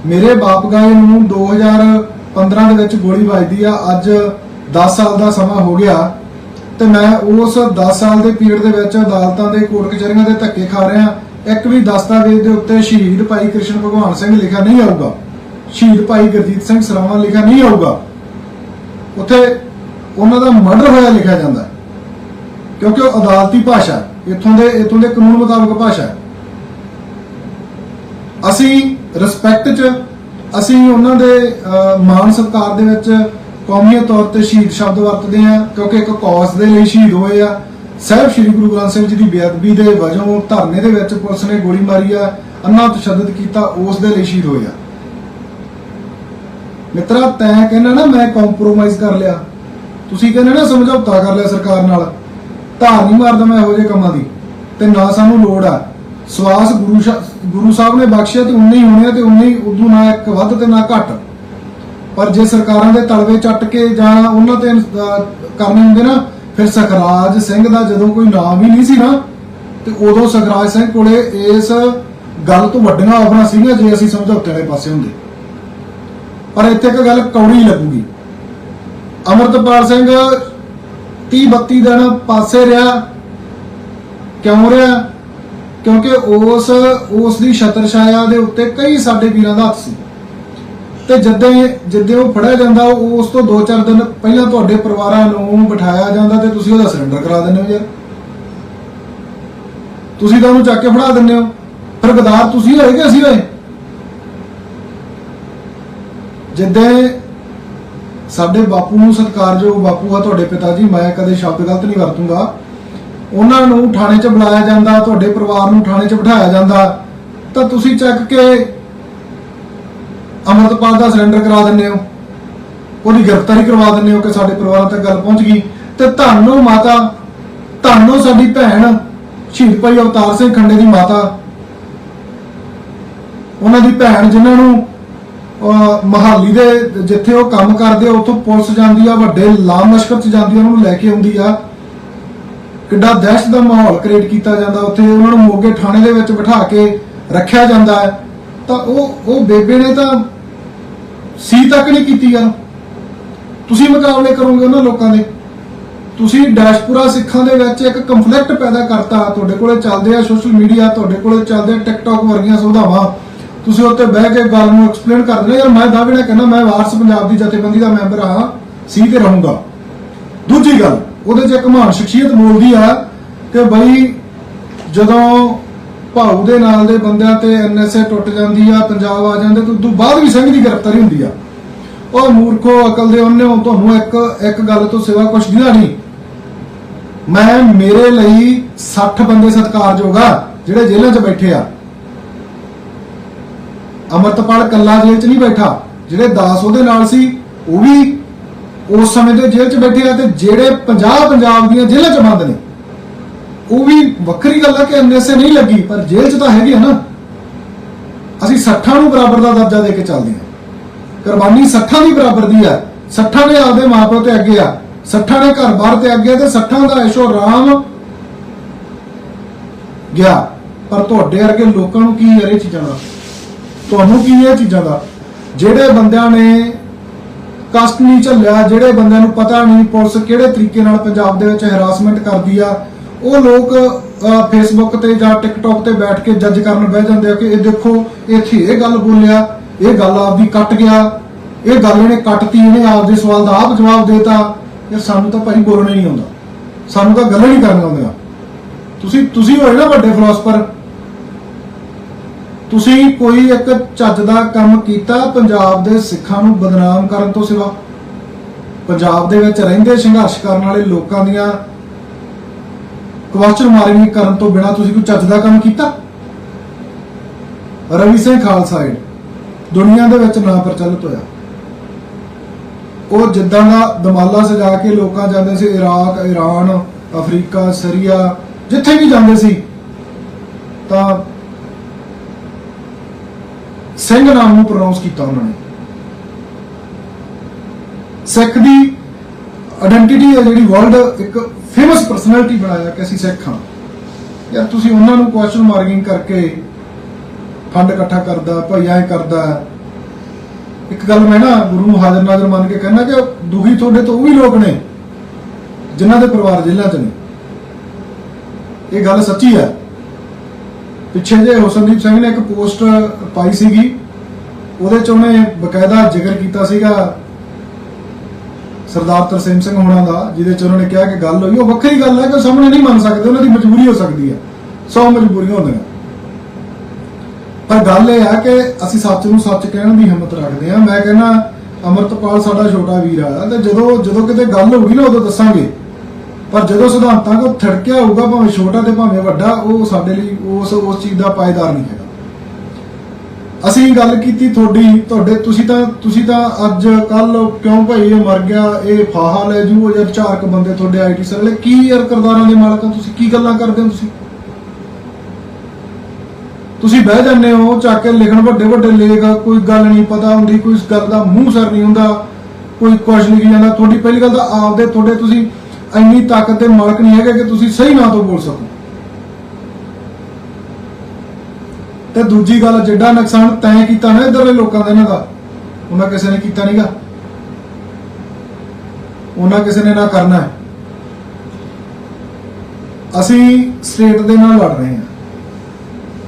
ਮੇਰੇ ਬਾਪ ਗਾਏ ਨੂੰ 2015 ਦੇ ਵਿੱਚ ਗੋਲੀ ਵੱਜਦੀ ਆ। ਅੱਜ 10 ਸਾਲ ਦਾ ਸਮਾਂ ਹੋ ਗਿਆ ਤੇ ਮੈਂ ਉਸ 10 ਸਾਲ ਦੇ ਪੀਰੀਅਡ ਦੇ ਵਿੱਚ ਅਦਾਲਤਾਂ ਦੇ ਕੋਰਟ ਕਚਹਿਰੀਆਂ ਦੇ ਧੱਕੇ ਖਾ ਰਿਹਾ। ਇੱਕ ਵੀ ਦਸਤਾਵੇਜ਼ ਦੇ ਉੱਤੇ ਸ਼ਹੀਦ ਭਾਈ ਕ੍ਰਿਸ਼ਨ ਭਗਵਾਨ ਸਿੰਘ ਲਿਖਿਆ ਨਹੀਂ ਆਊਗਾ। ਸ਼ਹੀਦ ਭਾਈ ਗੁਰਜੀਤ ਸਿੰਘ ਸਰਾਵਾਂ ਲਿਖਿਆ ਨਹੀਂ ਆਊਗਾ। ਉੱਥੇ ਉਹਨਾਂ ਦਾ ਮਰਡਰ ਹੋਇਆ ਲਿਖਿਆ ਜਾਂਦਾ ਕਿਉਂਕਿ ਉਹ ਅਦਾਲਤੀ ਭਾਸ਼ਾ ਹੈ। ਇੱਥੋਂ ਦੇ ਇੱਥੋਂ ਦੇ ਕਾਨੂੰਨ ਮੁਤਾਬਕ ਭਾਸ਼ਾ ਅਸੀਂ ਰਿਸਪੈਕਟ 'ਚ ਅਸੀਂ ਉਹਨਾਂ ਦੇ ਅਹ, ਮਾਣ ਸਤਿਕਾਰ ਦੇ ਵਿੱਚ ਕੌਮੀ ਤੌਰ ਤੇ ਸ਼ਹੀਦ ਸ਼ਬਦ ਵਰਤਦੇ ਆ ਕਿਉਂਕਿ ਇੱਕ ਕੌਸ ਦੇ ਲਈ ਸ਼ਹੀਦ ਹੋਏ ਆ। ਸਾਹਿਬ ਸ੍ਰੀ ਗੁਰੂ ਗ੍ਰੰਥ ਸਾਹਿਬ ਜੀ ਦੀ ਬੇਅਦਬੀ ਦੇ ਵਜੋਂ ਧਰਨੇ ਦੇ ਵਿੱਚ ਪੁਲਿਸ ਨੇ ਗੋਲੀ ਮਾਰੀ ਆ ਅੰਨਾ ਤਸ਼ੱਦਦ ਕੀਤਾ ਉਸ ਦੇ ਲਈ ਸ਼ਹੀਦ ਹੋਏ ਆ। ਮਿੱਤਰਾ, ਤੈਂ ਕਹਿੰਦਾ ਨਾ ਮੈਂ ਕੰਪਰੋਮਾਈਜ਼ ਕਰ ਲਿਆ। ਤੁਸੀਂ ਕਹਿੰਦੇ ਨਾ ਸਮਝੌਤਾ ਕਰ ਲਿਆ ਸਰਕਾਰ ਨਾਲ। ਧਾਰ ਨਹੀਂ ਮਾਰਦਾ ਮੈਂ ਇਹੋ ਜਿਹੇ ਕੰਮਾਂ ਦੀ। ਤੇ ਨਾ ਸਾਨੂੰ ਲੋੜ ਆ। ਸਵਾਸ ਗੁਰੂ ਗੁਰੂ ਸਾਹਿਬ ਨੇ ਬਖਸ਼ਿਆ ਤੇ ਉਨੇ ਹੀ ਹੋਣੇ ਤੇ ਉਨੇ ਹੀ ਉਦੋਂ ਨਾ ਇੱਕ ਵੱਧ ਤੇ ਨਾ ਘੱਟ। ਪਰ ਜੇ ਸਰਕਾਰਾਂ ਦੇ ਤਲਵੇ ਚੱਟ ਕੇ ਜਾਂ ਉਹਨਾਂ ਤੇ ਕਰਨੇ ਹੁੰਦੇ ਨਾ, ਫਿਰ ਸਖਰਾਜ ਸਿੰਘ ਦਾ ਜਦੋਂ ਕੋਈ ਨਾਮ ਹੀ ਨਹੀਂ ਸੀ ਨਾ, ਤੇ ਉਦੋਂ ਸਖਰਾਜ ਸਿੰਘ ਕੋਲੇ ਇਸ ਗੱਲ ਤੋਂ ਵੱਡੀਆਂ ਆਫਰਾਂ ਸੀਗੀਆਂ ਜੇ ਅਸੀਂ ਸਮਝੌਤੇ ਵਾਲੇ ਪਾਸੇ ਹੁੰਦੇ। ਪਰ ਇੱਥੇ ਇੱਕ ਗੱਲ ਕੌੜੀ ਲੱਗੂਗੀ। ਅਮਰਤਪਾਲ ਸਿੰਘ 30 32 ਦਿਨ ਪਾਸੇ ਰਿਹਾ, ਕਿਉਂ ਰਿਹਾ? ਕਿਉਂਕਿ ਉਸ ਉਸ ਦੀ ਛਤਰ ਛਾਇਆ ਦੇ ਉੱਤੇ ਕਈ ਸਾਡੇ ਵੀਰਾਂ ਦਾ ਹੱਥ ਸੀ। ਤੇ ਜਦੋਂ ਜਿੱਦੇ ਉਹ ਫੜਿਆ ਜਾਂਦਾ ਉਸ ਤੋਂ 2-4 ਦਿਨ ਪਹਿਲਾਂ ਤੁਹਾਡੇ ਪਰਿਵਾਰਾਂ ਨੂੰ ਬਿਠਾਇਆ ਜਾਂਦਾ ਤੇ ਤੁਸੀਂ ਉਹਦਾ ਸਰੈਂਡਰ ਕਰਾ ਦਿੰਦੇ ਹੋ ਯਾਰ ਤੁਸੀਂ ਤਾਂ ਉਹਨੂੰ ਚੱਕ ਕੇ ਫੜਾ ਦਿੰਦੇ ਹੋ। ਫਿਰ ਗਦਾਰ ਤੁਸੀਂ ਹੋਏ ਕਿ ਅਸੀਂ ਹੋਏ? ਜਿੱਦੇ ਸਾਡੇ ਬਾਪੂ ਨੂੰ ਸਤਿਕਾਰਯੋਗ ਬਾਪੂ ਆ ਤੁਹਾਡੇ ਪਿਤਾ ਜੀ, ਮੈਂ ਕਦੇ ਸ਼ਬਦ ਗਲਤ ਨਹੀਂ ਵਰਤੂੰਗਾ। ਉਹਨਾਂ ਨੂੰ ਥਾਣੇ 'ਚ ਬੁਲਾਇਆ ਜਾਂਦਾ, ਤੁਹਾਡੇ ਪਰਿਵਾਰ ਨੂੰ ਥਾਣੇ 'ਚ ਬਿਠਾਇਆ ਜਾਂਦਾ। ਤਾਂ ਤੁਸੀਂ ਚੱਕ ਕੇ ਅਮਰਤਪਾਲ ਦਾ ਸਰੈਂਡਰ ਕਰਾ ਦਿੰਦੇ ਹੋ। ਉਹਦੀ ਗ੍ਰਿਫਤਾਰੀ ਕਰਵਾ ਦਿੰਦੇ ਹੋ ਕਿ ਸਾਡੇ ਪਰਿਵਾਰਾਂ ਤੱਕ ਗੱਲ ਪਹੁੰਚ ਗਈ। ਤੇ ਤੁਹਾਨੂੰ ਮਾਤਾ, ਤੁਹਾਨੂੰ ਸਾਡੀ ਭੈਣ, ਸ਼ਹੀਦ ਭਾਈ ਅਵਤਾਰ ਸਿੰਘ ਖੰਡੇ ਦੀ ਮਾਤਾ, ਉਹਨਾਂ ਦੀ ਭੈਣ ਜਿਨ੍ਹਾਂ ਨੂੰ ਮਹਾਲੀ ਦੇ ਜਿੱਥੇ ਉਹ ਕੰਮ ਕਰਦੇ ਆ, ਉੱਥੋਂ ਪੁਲਿਸ ਜਾਂਦੀ ਆ, ਵੱਡੇ ਲਾਮ ਚ ਜਾਂਦੀ ਆ, ਉਹਨਾਂ ਨੂੰ ਲੈ ਕੇ ਆਉਂਦੀ ਆ। ਕਿੱਡਾ ਦਹਿਸ਼ਤ ਦਾ ਮਾਹੌਲ ਕ੍ਰੀਏਟ ਕੀਤਾ ਜਾਂਦਾ ਉੱਥੇ, ਉਹਨਾਂ ਨੂੰ ਮੋਗੇ ਥਾਣੇ ਦੇ ਵਿੱਚ ਬਿਠਾ ਕੇ ਰੱਖਿਆ ਜਾਂਦਾ ਹੈ। ਤਾਂ ਉਹ ਉਹ ਬੇਬੇ ਨੇ ਤਾਂ ਸੀ ਤੱਕ ਨਹੀਂ ਕੀਤੀ ਯਾਰ। ਤੁਸੀਂ ਮੁਕਾਬਲੇ ਕਰੋਗੇ ਉਹਨਾਂ ਲੋਕਾਂ ਦੇ। ਤੁਸੀਂ ਡੈਸ਼ਪੁਰਾ ਸਿੱਖਾਂ ਦੇ ਵਿੱਚ ਇੱਕ ਕੰਫਲਿਕਟ ਪੈਦਾ ਕਰਤਾ, ਤੁਹਾਡੇ ਕੋਲੇ ਚੱਲਦੇ ਆ ਸੋਸ਼ਲ ਮੀਡੀਆ ਤੁਹਾਡੇ ਕੋਲੇ ਚੱਲਦੇ ਆ ਟਿਕਟੌਕ ਵਰਗੀਆਂ ਸੁਵਿਧਾਵਾਂ। ਤੁਸੀਂ ਉੱਤੇ ਬਹਿ ਕੇ ਗੱਲ ਨੂੰ ਐਕਸਪਲੇਨ ਕਰਦੇ ਹੋ ਯਾਰ ਮੈਂ ਦਾਅਵੇ ਕਹਿੰਦਾ, ਮੈਂ ਵਾਰਸ ਪੰਜਾਬ ਦੀ ਜਥੇਬੰਦੀ ਦਾ ਮੈਂਬਰ ਹਾਂ, ਸੀ ਤੇ ਰਹੂੰਗਾ। ਦੂਜੀ ਗੱਲ, ਉਹਦੇ 'ਚ ਇੱਕ ਮਹਾਨ ਸ਼ਖਸੀਅਤ ਬੋਲਦੀ ਆ ਕਿ ਬਈ ਜਦੋਂ ਭਾਊ ਦੇ ਨਾਲ ਦੇ ਬੰਦਿਆਂ ਤੇ ਐਨਐਸਏ ਟੁੱਟ ਜਾਂਦੀ ਆ, ਪੰਜਾਬ ਆ ਜਾਂਦੇ, ਤੇ ਉਦੋਂ ਬਾਅਦ ਵੀ ਸਿੰਘ ਦੀ ਗ੍ਰਿਫਤਾਰੀ ਹੁੰਦੀ ਆ। ਉਹ ਮੂਰਖੋ ਅਕਲ ਦੇ ਉਹਨੇ ਤੁਹਾਨੂੰ ਇੱਕ ਇੱਕ ਗੱਲ ਤੋਂ ਸਿਵਾ ਕੁਝ ਦਿਆ ਨਹੀਂ। ਮੈਂ ਮੇਰੇ ਲਈ 60 ਬੰਦੇ ਸਤਿਕਾਰਯੋਗ ਆ, ਜਿਹੜੇ ਜੇਲ੍ਹਾਂ 'ਚ ਬੈਠੇ ਆ। ਅਮਰਤਪਾਲ ਕੱਲਾ ਜੇਲ੍ਹ 'ਚ ਨਹੀਂ ਬੈਠਾ। ਜਿਹੜੇ 10 ਉਹਦੇ ਨਾਲ ਸੀ, ਉਹ ਵੀ ਉਸ ਸਮੇਂ ਦੇ ਜੇਲ੍ਹ 'ਚ ਬੈਠੇ ਆ ਤੇ ਜਿਹੜੇ 50 ਪੰਜਾਬ ਦੀਆਂ ਜੇਲ੍ਹਾਂ 'ਚ ਬੰਦ ਨੇ, ਉਹ ਵੀ ਵੱਖਰੀ ਗੱਲ ਆ ਕਿ ਐਨਐਸਏ ਨਹੀਂ ਲੱਗੀ, ਪਰ ਜੇਲ੍ਹ 'ਚ ਤਾਂ ਹੈਗੀ ਆ ਨਾ। ਅਸੀਂ 60 ਨੂੰ ਬਰਾਬਰ ਦਾ ਦਰਜਾ ਦੇ ਕੇ ਚੱਲਦੇ ਹਾਂ। ਕੁਰਬਾਨੀ 60 ਦੀ ਬਰਾਬਰ ਦੀ ਆ। 60 ਨੇ ਆਪਦੇ ਮਾਪਿਓ ਤੇ ਅੱਗੇ ਆ। 60 ਨੇ ਘਰ-ਬਾਰ ਤੇ ਅੱਗੇ ਤੇ 60 ਦਾ ਐਸ਼ੋ ਰਾਮ ਗਿਆ। ਪਰ ਤੁਹਾਡੇ ਵਰਗੇ ਲੋਕਾਂ ਨੂੰ ਕੀ ਯਾਰ ਇਹ ਚੀਜ਼ਾਂ ਦਾ? ਤੁਹਾਨੂੰ ਕੀ ਇਹ ਚੀਜ਼ਾਂ ਦਾ? ਜਿਹੜੇ ਬੰਦਿਆਂ ਨੇ ਕਸ਼ਟ ਨਹੀਂ ਝੱਲਿਆ, ਜਿਹੜੇ ਬੰਦਿਆਂ ਨੂੰ ਪਤਾ ਨਹੀਂ ਪੁਲਿਸ ਕਿਹੜੇ ਤਰੀਕੇ ਨਾਲ ਪੰਜਾਬ ਦੇ ਵਿੱਚ ਹਰਾਸਮੈਂਟ ਕਰਦੀ ਆ, ਉਹ ਲੋਕ ਫੇਸਬੁੱਕ ਤੇ ਜਾਂ ਟਿਕਟੌਕ ਤੇ ਬੈਠ ਕੇ ਜੱਜ ਕਰਨ ਬਹਿ ਜਾਂਦੇ ਆ ਕਿ ਇਹ ਦੇਖੋ, ਇੱਥੇ ਇਹ ਗੱਲ ਬੋਲਿਆ, ਇਹ ਗੱਲ ਆਪਦੀ ਕੱਟ ਗਿਆ, ਇਹ ਗੱਲ ਇਹਨੇ ਕੱਟਤੀ, ਇਹਨੇ ਆਪਦੇ ਸਵਾਲ ਦਾ ਆਪ ਜਵਾਬ ਦੇਤਾ। ਇਹ ਸਾਨੂੰ ਤਾਂ ਭਾਈ ਬੋਲਣਾ ਹੀ ਨਹੀਂ ਆਉਂਦਾ। ਸਾਨੂੰ ਤਾਂ ਗੱਲਾਂ ਨਹੀਂ ਕਰਨੀਆਂ ਆਉਂਦੀਆਂ। ਤੁਸੀਂ ਤੁਸੀਂ ਹੋਏ ਨਾ ਵੱਡੇ ਫਿਲਾਸਫਰ ਤੁਸੀਂ ਕੋਈ ਇੱਕ ਚੱਜ ਦਾ ਕੰਮ ਕੀਤਾ ਪੰਜਾਬ ਦੇ ਸਿੱਖਾਂ ਨੂੰ ਬਦਨਾਮ ਕਰਨ ਤੋਂ ਸਿਵਾ? ਪੰਜਾਬ ਦੇ ਵਿੱਚ ਰਹਿੰਦੇ ਸੰਘਰਸ਼ ਕਰਨ ਵਾਲੇ ਲੋਕਾਂ ਦੀਆਂ ਕੁਐਸਚਨ ਮਾਰਕਿੰਗ ਕਰਨ ਤੋਂ ਬਿਨਾ ਤੁਸੀਂ ਕੋਈ ਚੱਜ ਦਾ ਕੰਮ ਕੀਤਾ? ਰਵੀ ਸਿੰਘ ਖਾਲਸਾ ਏਡ ਦੁਨੀਆ ਦੇ ਵਿੱਚ ਨਾ ਪ੍ਰਚਲਿਤ ਹੋਇਆ। ਉਹ ਜਿੱਦਾਂ ਦਾ ਦਮਾਲਾ ਸਜਾ ਕੇ ਲੋਕਾਂ ਜਾਂਦੇ ਸੀ, ਇਰਾਕ ਈਰਾਨ ਅਫਰੀਕਾ, ਸੀਰੀਆ, ਜਿੱਥੇ ਵੀ ਜਾਂਦੇ ਸੀ, ਤਾਂ ਸਿੰਘ ਨਾਮ ਨੂੰ ਪ੍ਰੋਨਾਂਸ ਕੀਤਾ ਉਹਨਾਂ ਨੇ। ਸਿੱਖ ਦੀ ਆਇਡੈਂਟੀਟੀ ਹੈ ਜਿਹੜੀ ਵਰਲਡ ਇੱਕ ਫੇਮਸ ਪਰਸਨੈਲਿਟੀ ਬਣਾਇਆ ਕਿ ਅਸੀਂ ਸਿੱਖ ਹਾਂ। ਯਾਰ ਤੁਸੀਂ ਉਹਨਾਂ ਨੂੰ ਕੁਐਸਚਨ ਮਾਰਕਿੰਗ ਕਰਕੇ ਫੰਡ ਇਕੱਠਾ ਕਰਦਾ ਭਾਈ ਐ ਕਰਦਾ ਇੱਕ ਗੱਲ ਮੈਂ ਨਾ ਗੁਰੂ ਨੂੰ ਹਾਜ਼ਰ ਨਾਜ਼ਰ ਮੰਨ ਕੇ ਕਹਿੰਦਾ ਕਿ ਦੁਖੀ ਤੁਹਾਡੇ ਤੋਂ ਉਹ ਵੀ ਲੋਕ ਨੇ, ਜਿਨ੍ਹਾਂ ਦੇ ਪਰਿਵਾਰ ਜੇਲ੍ਹਾਂ 'ਚ ਨੇ। ਇਹ ਗੱਲ ਸੱਚੀ ਹੈ। ਪਿੱਛੇ ਜੇ ਹੁਸਨਦੀਪ ਸਿੰਘ ਨੇ ਇੱਕ ਪੋਸਟ ਪਾਈ ਸੀਗੀ। ਉਹਦੇ ਚ ਉਹਨੇ ਬਕਾਇਦਾ ਜ਼ਿਕਰ ਕੀਤਾ ਸੀਗਾ ਸਰਦਾਰ ਤਰਸੇਮ ਸਿੰਘ ਹੋਣਾ ਦਾ, ਜਿਹਦੇ ਚ ਉਹਨਾਂ ਨੇ ਕਿਹਾ ਕਿ ਗੱਲ ਹੋਈ। ਉਹ ਵੱਖਰੀ ਗੱਲ ਹੈ ਕਿ ਉਹ ਸਾਹਮਣੇ ਨਹੀਂ ਮੰਨ ਸਕਦੇ, ਉਹਨਾਂ ਦੀ ਮਜਬੂਰੀ ਹੋ ਸਕਦੀ ਹੈ। ਸੌ ਮਜਬੂਰੀਆਂ ਹੁੰਦੀਆਂ। ਪਰ ਗੱਲ ਇਹ ਆ ਕਿ ਅਸੀਂ ਸੱਚ ਨੂੰ ਸੱਚ ਕਹਿਣ ਦੀ ਹਿੰਮਤ ਰੱਖਦੇ ਹਾਂ। ਮੈਂ ਕਹਿੰਦਾ, ਅਮਰਤਪਾਲ ਸਾਡਾ ਛੋਟਾ ਵੀਰ ਆ। ਤੇ ਜਦੋਂ ਜਦੋਂ ਕਿਤੇ ਗੱਲ ਹੋਊਗੀ ਨਾ, ਉਦੋਂ ਦੱਸਾਂਗੇ। ਪਰ ਜਦੋਂ ਸਿਧਾਂਤਾਂ ਕੋ ਥੜਕਿਆ ਹੋਊਗਾ, ਭਾਵੇਂ ਛੋਟਾ ਤੇ ਭਾਵੇਂ ਵੱਡਾ, ਉਹ ਸਾਡੇ ਲਈ ਉਸ ਉਸ ਚੀਜ਼ ਦਾ ਪਾਇਦਾਰ ਨਹੀਂ ਹੈਗਾ। ਅਸੀਂ ਗੱਲ ਕੀਤੀ ਤੁਹਾਡੀ, ਤੁਹਾਡੇ, ਤੁਸੀਂ ਤਾਂ ਤੁਸੀਂ ਤਾਂ ਅੱਜ ਕੱਲ ਕਿਉਂ ਭਾਈ ਇਹ ਮਰ ਗਿਆ, ਇਹ ਫਾਹਾ ਲੈ ਜੂ, ਉਹ ਜਦ ਚਾਰ ਬੰਦੇ ਤੁਹਾਡੇ ਆਈਟੀ ਸਰ ਕੀ ਯਾਰ ਕਰਦਾਰਾਂ ਦੇ ਮਾਲਕਾਂ ਤੁਸੀਂ? ਕੀ ਗੱਲਾਂ ਕਰਦੇ ਹੋ ਤੁਸੀਂ? ਤੁਸੀਂ ਬਹਿ ਜਾਂਦੇ ਹੋ, ਚੱਕ ਕੇ ਲਿਖਣ ਵੱਡੇ ਵੱਡੇ ਲੇਖ, ਕੋਈ ਗੱਲ ਨਹੀਂ ਪਤਾ ਹੁੰਦੀ, ਕੋਈ ਇਸ ਗੱਲ ਦਾ ਮੂੰਹ ਸਰ ਨਹੀਂ ਹੁੰਦਾ, ਕੋਈ ਕੁਝ ਨਹੀਂ ਜਾਂਦਾ, ਤੁਹਾਡੀ ਪਹਿਲੀ ਗੱਲ ਤਾਂ ਆਪਦੇ, ਤੁਹਾਡੇ ਤੁਸੀਂ ਇੰਨੀ ਤਾਕਤ ਦੇ ਮਾਲਕ ਨਹੀਂ ਹੈਗੇ ਕਿ ਤੁਸੀਂ ਸਹੀ ਨਾਂ ਤੋਂ ਬੋਲ ਸਕੋ। ਤੇ ਦੂਜੀ ਗੱਲ ਜਿਹੜਾ ਨੁਕਸਾਨ ਤੈਂ ਕੀਤਾ ਨਾ ਇਧਰਲੇ ਲੋਕਾਂ ਦਾ, ਇਹਨਾਂ ਦਾ, ਉਹਨਾਂ ਕਿਸੇ ਨੇ ਕੀਤਾ ਨਹੀਂਗਾ ਉਹਨਾਂ ਕਿਸੇ ਨੇ ਨਾ ਕਰਨਾ ਹੈ। ਅਸੀਂ ਸਟੇਟ ਦੇ ਨਾਲ ਲੜ ਰਹੇ ਹਾਂ।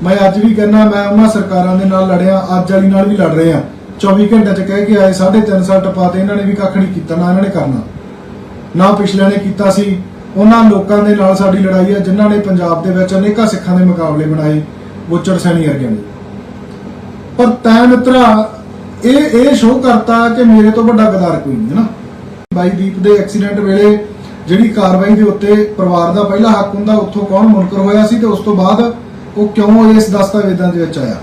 ਮੈਂ ਅੱਜ ਵੀ ਕਹਿੰਦਾ, ਮੈਂ ਉਹਨਾਂ ਸਰਕਾਰਾਂ ਦੇ ਨਾਲ ਲੜਿਆ, ਅੱਜ ਵਾਲੀ ਨਾਲ ਵੀ ਲੜ ਰਹੇ ਹਾਂ। 24 ਘੰਟੇ ਚ ਕਹਿ ਕੇ ਆਏ 3.5 ਸਾਲ ਟਪਾਤੇ ਇਹਨਾਂ ਨੇ ਵੀ ਕੱਖ ਨਹੀਂ ਕੀਤਾ, ਨਾ ਇਹਨਾਂ ਨੇ ਕਰਨਾ। ਨਾ ਪਿਛਲਿਆਂ ਨੇ ਕੀਤਾ ਸੀ। ਉਹਨਾਂ ਲੋਕਾਂ ਦੇ ਨਾਲ ਸਾਡੀ ਲੜਾਈ ਹੈ ਜਿਨ੍ਹਾਂ ਨੇ ਪੰਜਾਬ ਦੇ ਵਿੱਚ ਅਨੇਕਾਂ ਸਿੱਖਾਂ ਦੇ ਮੁਕਾਬਲੇ ਬਣਾਏ ਬੁੱਚੜ ਸੈਣੀ ਵਰਗਿਆਂ ਨੇ ਪਰ ਤੈਂ ਮਿੱਤਰਾ, ਇਹ ਇਹ ਸ਼ੋਅ ਕਰਤਾ ਕਿ ਮੇਰੇ ਤੋਂ ਵੱਡਾ ਗਦਾਰ ਕੋਈ ਨਹੀਂ, ਹੈ ਨਾ? ਬਾਈ ਦੀਪ ਦੇ ਐਕਸੀਡੈਂਟ ਵੇਲੇ ਜਿਹੜੀ ਕਾਰਵਾਈ ਦੇ ਉੱਤੇ ਪਰਿਵਾਰ ਦਾ ਪਹਿਲਾ ਹੱਕ ਹੁੰਦਾ, ਉੱਥੋਂ ਕੌਣ ਮੁਨਕਰ ਹੋਇਆ ਸੀ ਤੇ ਉਸ ਤੋਂ ਬਾਅਦ ਉਹ ਕਿਉਂ ਇਸ ਦਸਤਾਵੇਜ਼ਾਂ ਦੇ ਵਿੱਚ ਆਇਆ?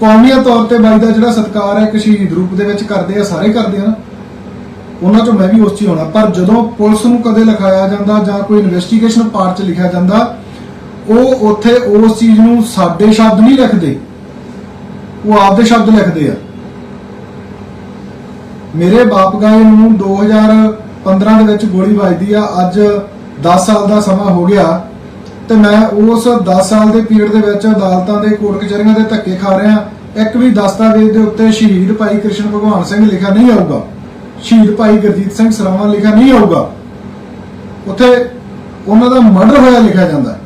ਕੌਮੀਆ ਤੌਰ ਤੇ ਬਾਈ ਦਾ ਜਿਹੜਾ ਸਤਿਕਾਰ ਹੈ, ਇੱਕ ਸ਼ਹੀਦ ਰੂਪ ਦੇ ਵਿੱਚ ਕਰਦੇ ਆ, ਸਾਰੇ ਕਰਦੇ ਆ ਨਾ। ਉਹਨਾਂ ਚੋਂ ਮੈਂ ਵੀ ਉਸ 'ਚ ਹੀ ਹੋਣਾ। ਪਰ ਜਦੋਂ ਪੁਲਿਸ ਨੂੰ ਕਦੇ ਲਿਖਾਇਆ ਜਾਂਦਾ ਜਾਂ ਕੋਈ ਇਨਵੈਸਟੀਗੇਸ਼ਨ ਪਾਰਟ 'ਚ ਲਿਖਿਆ ਜਾਂਦਾ, ਉਹ ਉੱਥੇ ਉਸ ਚੀਜ਼ ਨੂੰ ਸਾਡੇ ਸ਼ਬਦ ਨਹੀਂ ਲਿਖਦੇ। ਉਹ ਆਪਦੇ ਸ਼ਬਦ ਲਿਖਦੇ ਆ। ਮੇਰੇ ਬਾਪ ਗਾਏ ਨੂੰ 2015 ਦੇ ਵਿੱਚ ਗੋਲੀ ਵੱਜਦੀ ਆ। ਅੱਜ 10 ਸਾਲ ਦਾ ਸਮਾਂ ਹੋ ਗਿਆ ਤੇ ਮੈਂ ਉਸ 10 ਸਾਲ ਦੇ ਪੀਰੀਅਡ ਦੇ ਵਿੱਚ ਅਦਾਲਤਾਂ ਦੇ ਕੋਰਟ ਕਚਹਿਰੀਆਂ ਦੇ ਧੱਕੇ ਖਾ ਰਿਹਾ। ਇੱਕ ਵੀ ਦਸਤਾਵੇਜ਼ ਦੇ ਉੱਤੇ ਸ਼ਹੀਦ ਭਾਈ ਕ੍ਰਿਸ਼ਨ ਭਗਵਾਨ ਸਿੰਘ ਲਿਖਿਆ ਨਹੀਂ ਆਊਗਾ। ਸ਼ਹੀਦ ਭਾਈ ਗੁਰਜੀਤ ਸਿੰਘ ਸਰਾਵਾਂ ਲਿਖਿਆ ਨਹੀਂ ਆਊਗਾ। ਉੱਥੇ ਉਹਨਾਂ ਦਾ ਮਰਡਰ ਹੋਇਆ ਲਿਖਿਆ ਜਾਂਦਾ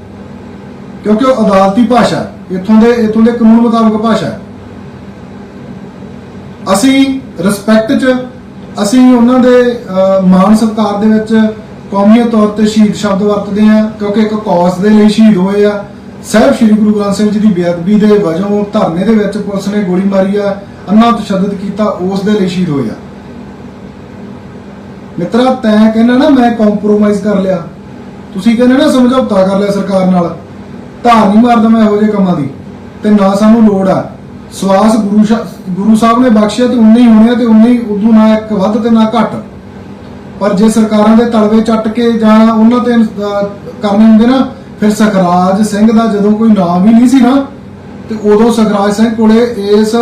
ਕਿਉਂਕਿ ਉਹ ਅਦਾਲਤੀ ਭਾਸ਼ਾ ਹੈ। ਇੱਥੋਂ ਦੇ ਇੱਥੋਂ ਦੇ ਕਾਨੂੰਨ ਮੁਤਾਬਕ ਭਾਸ਼ਾ ਅਸੀਂ ਰਿਸਪੈਕਟ 'ਚ ਅਸੀਂ ਉਹਨਾਂ ਦੇ ਅਹ, ਮਾਣ ਸਤਿਕਾਰ ਦੇ ਵਿੱਚ ਕੌਮੀਅਤ ਤੌਰ ਤੇ ਸ਼ਹੀਦ ਸ਼ਬਦ ਵਰਤਦੇ ਹਾਂ। ਕਿਉਂਕਿ ਇੱਕ ਕੌਸ ਦੇ ਲਈ ਸ਼ਹੀਦ ਹੋਏ ਆ। ਸਾਹਿਬ ਸ੍ਰੀ ਗੁਰੂ ਗ੍ਰੰਥ ਸਾਹਿਬ ਜੀ ਦੀ ਬੇਅਦਬੀ ਦੇ ਵਜੋਂ ਧਰਨੇ ਦੇ ਵਿੱਚ ਪੁਲਿਸ ਨੇ ਗੋਲੀ ਮਾਰੀ ਆ ਅੰਨਾ ਤਸ਼ੱਦਦ ਕੀਤਾ ਉਸ ਦੇ ਲਈ ਸ਼ਹੀਦ ਹੋਏ ਆ। ਮਿੱਤਰਾ, ਤੈਂ ਕਹਿੰਦਾ ਨਾ ਮੈਂ ਕੰਪਰੋਮਾਈਜ਼ ਕਰ ਲਿਆ। ਤੁਸੀਂ ਕਹਿੰਦੇ ਨਾ ਸਮਝੌਤਾ ਕਰ ਲਿਆ ਸਰਕਾਰ ਨਾਲ। ਧਾਰ ਨਹੀਂ ਮਾਰਦਾ ਮੈਂ ਇਹੋ ਜਿਹੇ ਕੰਮਾਂ ਦੀ। ਤੇ ਨਾ ਸਾਨੂੰ ਲੋੜ ਆ। ਸਵਾਸ ਗੁਰੂ ਗੁਰੂ ਸਾਹਿਬ ਨੇ ਬਖਸ਼ਿਆ ਤੇ ਉਨੇ ਹੀ ਹੋਣੇ ਤੇ ਉਨੇ ਹੀ ਉਦੋਂ ਨਾ ਇੱਕ ਵੱਧ ਤੇ ਨਾ ਘੱਟ। ਪਰ ਜੇ ਸਰਕਾਰਾਂ ਦੇ ਤਲਵੇ ਚੱਟ ਕੇ ਜਾਂ ਉਹਨਾਂ ਤੇ ਕਰਨੇ ਹੁੰਦੇ ਨਾ, ਫਿਰ ਸਖਰਾਜ ਸਿੰਘ ਦਾ ਜਦੋਂ ਕੋਈ ਨਾਮ ਹੀ ਨਹੀਂ ਸੀ ਨਾ, ਤੇ ਉਦੋਂ ਸਖਰਾਜ ਸਿੰਘ ਕੋਲੇ ਇਸ